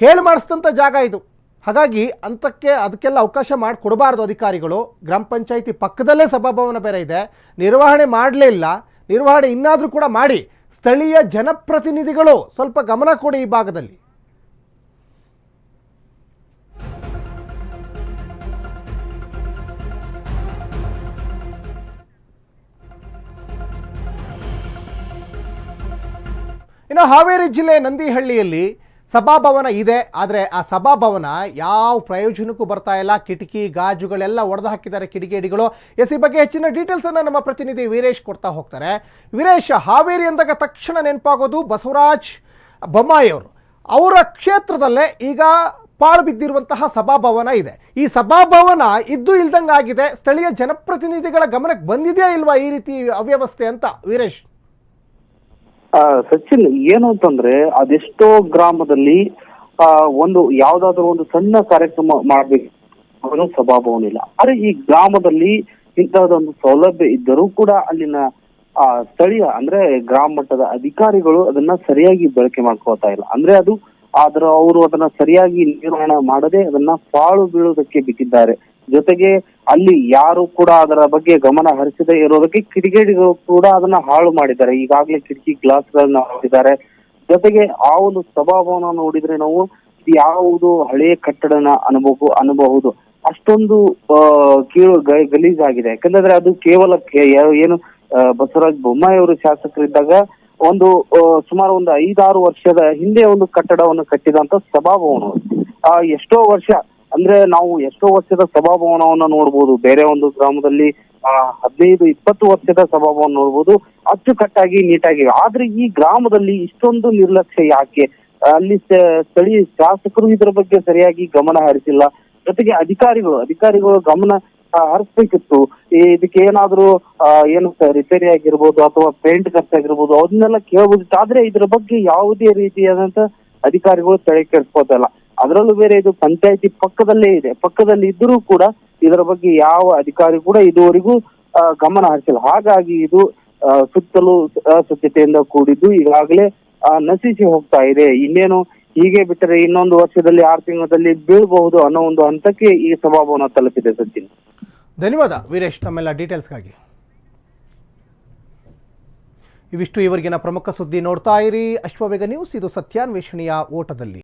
ಹೇಳಿ ಮಾಡಿಸಿದಂಥ ಜಾಗ ಇದು. ಹಾಗಾಗಿ ಅಂತಕ್ಕೆ ಅದಕ್ಕೆಲ್ಲ ಅವಕಾಶ ಮಾಡಿಕೊಡಬಾರ್ದು ಅಧಿಕಾರಿಗಳು. ಗ್ರಾಮ ಪಂಚಾಯಿತಿ ಪಕ್ಕದಲ್ಲೇ ಸಭಾಭವನ ಬೇರೆ ಇದೆ. ನಿರ್ವಹಣೆ ಮಾಡಲೇ ಇಲ್ಲ. ನಿರ್ವಹಣೆ ಇನ್ನಾದರೂ ಕೂಡ ಮಾಡಿ. ಸ್ಥಳೀಯ ಜನಪ್ರತಿನಿಧಿಗಳು ಸ್ವಲ್ಪ ಗಮನ ಕೊಡಿ ಈ ಭಾಗದಲ್ಲಿ. ಇನ್ನು ಹಾವೇರಿ ಜಿಲ್ಲೆ ನಂದಿಹಳ್ಳಿಯಲ್ಲಿ ಸಭಾಭವನ ಇದೆ, ಆದರೆ ಆ ಸಭಾಭವನ ಯಾವ ಪ್ರಯೋಜನಕ್ಕೂ ಬರ್ತಾ ಇಲ್ಲ. ಕಿಟಕಿ, ಗಾಜುಗಳೆಲ್ಲ ಒಡೆದು ಹಾಕಿದ್ದಾರೆ ಕಿಡಿಗೇಡಿಗಳು. ಎಸ್ ಈ ಬಗ್ಗೆ ಹೆಚ್ಚಿನ ಡೀಟೇಲ್ಸ್ ಅನ್ನು ನಮ್ಮ ಪ್ರತಿನಿಧಿ ವೀರೇಶ್ ಕೊಡ್ತಾ ಹೋಗ್ತಾರೆ. ವೀರೇಶ್, ಹಾವೇರಿ ಅಂದಾಗ ತಕ್ಷಣ ನೆನಪಾಗೋದು ಬಸವರಾಜ್ ಬೊಮ್ಮಾಯಿ ಅವರು. ಅವರ ಕ್ಷೇತ್ರದಲ್ಲೇ ಈಗ ಪಾಳು ಬಿದ್ದಿರುವಂತಹ ಸಭಾಭವನ ಇದೆ. ಈ ಸಭಾಭವನ ಇದ್ದು ಇಲ್ದಂಗಾಗಿದೆ. ಸ್ಥಳೀಯ ಜನಪ್ರತಿನಿಧಿಗಳ ಗಮನಕ್ಕೆ ಬಂದಿದೆಯಾ ಇಲ್ವಾ ಈ ರೀತಿ ಅವ್ಯವಸ್ಥೆ ಅಂತ ವೀರೇಶ್? ಸಚಿನ್, ಏನು ಅಂತಂದ್ರೆ ಅದೆಷ್ಟೋ ಗ್ರಾಮದಲ್ಲಿ, ಆ, ಒಂದು ಯಾವ್ದಾದ್ರು ಒಂದು ಸಣ್ಣ ಕಾರ್ಯಕ್ರಮ ಮಾಡ್ಬೇಕು ಸಭಾಭವನ ಇಲ್ಲ ಆದ್ರೆ ಈ ಗ್ರಾಮದಲ್ಲಿ ಇಂತಹದೊಂದು ಸೌಲಭ್ಯ ಇದ್ದರೂ ಕೂಡ ಅಲ್ಲಿನ, ಆ, ಸ್ಥಳೀಯ, ಅಂದ್ರೆ ಗ್ರಾಮ ಮಟ್ಟದ ಅಧಿಕಾರಿಗಳು ಅದನ್ನ ಸರಿಯಾಗಿ ಬಳಕೆ ಮಾಡ್ಕೋತಾ ಇಲ್ಲ. ಅಂದ್ರೆ ಅದು ಆದ್ರ ಅವರು ಅದನ್ನ ಸರಿಯಾಗಿ ನಿರ್ವಹಣೆ ಮಾಡದೆ ಅದನ್ನ ಪಾಳು ಬೀಳೋದಕ್ಕೆ ಬಿಟ್ಟಿದ್ದಾರೆ. ಜೊತೆಗೆ ಅಲ್ಲಿ ಯಾರು ಕೂಡ ಅದರ ಬಗ್ಗೆ ಗಮನ ಹರಿಸದೆ ಇರೋದಕ್ಕೆ ಕಿಡಿಗೇಡಿಗಳು ಕೂಡ ಅದನ್ನ ಹಾಳು ಮಾಡಿದ್ದಾರೆ. ಈಗಾಗಲೇ ಕಿಟಕಿ ಗ್ಲಾಸ್ ಗಳನ್ನ ಹಾಕಿದ್ದಾರೆ. ಜೊತೆಗೆ ಆ ಒಂದು ಸಭಾಭವನ ನೋಡಿದ್ರೆ ನಾವು ಯಾವುದು ಹಳೆಯ ಕಟ್ಟಡನ ಅನುಭವ ಅನ್ಬಹುದು ಅಷ್ಟೊಂದು ಕೀಳು ಗಲೀಜಾಗಿದೆ. ಯಾಕಂದ್ರೆ ಅದು ಕೇವಲ ಏನು ಬಸವರಾಜ್ ಬೊಮ್ಮಾಯಿ ಅವರು ಶಾಸಕರಿದ್ದಾಗ ಒಂದು ಸುಮಾರು ಒಂದು ಐದಾರು ವರ್ಷದ ಹಿಂದೆ ಒಂದು ಕಟ್ಟಡವನ್ನು ಕಟ್ಟಿದಂತ ಸಭಾಭವನ ಆ, ಎಷ್ಟೋ ವರ್ಷ ಅಂದ್ರೆ ನಾವು ಎಷ್ಟೋ ವರ್ಷದ ಸಭಾಭವನವನ್ನ ನೋಡ್ಬೋದು. ಬೇರೆ ಒಂದು ಗ್ರಾಮದಲ್ಲಿ ಹದಿನೈದು, ಇಪ್ಪತ್ತು ವರ್ಷದ ಸಭಾಭವನ ನೋಡ್ಬೋದು. ಅಚ್ಚುಕಟ್ಟಾಗಿ, ನೀಟಾಗಿ. ಆದ್ರೆ ಈ ಗ್ರಾಮದಲ್ಲಿ ಇಷ್ಟೊಂದು ನಿರ್ಲಕ್ಷ್ಯ ಯಾಕೆ? ಅಲ್ಲಿ ಸ್ಥಳೀಯ ಶಾಸಕರು ಇದರ ಬಗ್ಗೆ ಸರಿಯಾಗಿ ಗಮನ ಹರಿಸಿಲ್ಲ. ಜೊತೆಗೆ ಅಧಿಕಾರಿಗಳು ಅಧಿಕಾರಿಗಳು ಗಮನ ಹರಿಸ್ಬೇಕಿತ್ತು. ಇದಕ್ಕೆ ಏನಾದ್ರೂ ಏನು ರಿಪೇರಿ ಆಗಿರ್ಬೋದು ಅಥವಾ ಪೇಂಟ್ ಖರ್ಚಾಗಿರ್ಬೋದು ಅದನ್ನೆಲ್ಲ ಕೇಳಬಹುದಿತ್ತು ಆದ್ರೆ ಇದ್ರ ಬಗ್ಗೆ ಯಾವುದೇ ರೀತಿಯಾದಂತ ಅಧಿಕಾರಿಗಳು ತಲೆ ಕೆಡಿಸ್ಕೋತಾ ಇಲ್ಲ. ಅದರಲ್ಲೂ ಬೇರೆ ಇದು ಪಂಚಾಯತಿ ಪಕ್ಕದಲ್ಲೇ ಇದೆ. ಪಕ್ಕದಲ್ಲಿ ಇದ್ದರೂ ಕೂಡ ಇದರ ಬಗ್ಗೆ ಯಾವ ಅಧಿಕಾರಿ ಕೂಡ ಇದುವರೆಗೂ ಗಮನ ಹರಿಸಿಲ್ಲ. ಹಾಗಾಗಿ ಇದು ಸುತ್ತಲೂ ಅಸ್ವಚ್ಛತೆಯಿಂದ ಕೂಡಿದ್ದು ಈಗಾಗಲೇ ನಶಿಸಿ ಹೋಗ್ತಾ ಇದೆ. ಇನ್ನೇನು ಹೀಗೆ ಬಿಟ್ಟರೆ ಇನ್ನೊಂದು ವರ್ಷದಲ್ಲಿ, ಆರು ತಿಂಗಳಲ್ಲಿ ಬೀಳಬಹುದು ಅನ್ನೋ ಒಂದು ಹಂತಕ್ಕೆ ಈ ಸಭಾಭವನ ತಲುಪಿದೆ ಸಚಿನ್. ಧನ್ಯವಾದ ವೀರೇಶ್ ತಮ್ಮೆಲ್ಲ ಡೀಟೇಲ್ಸ್ಗಾಗಿ. ಇವಿಷ್ಟು ಇವರಿಗಿನ ಪ್ರಮುಖ ಸುದ್ದಿ ನೋಡ್ತಾ ಇರಿ. ಅಶ್ವವೇಗ ನ್ಯೂಸ್, ಇದು ಸತ್ಯಾನ್ವೇಷಣೆಯ ಓಟದಲ್ಲಿ.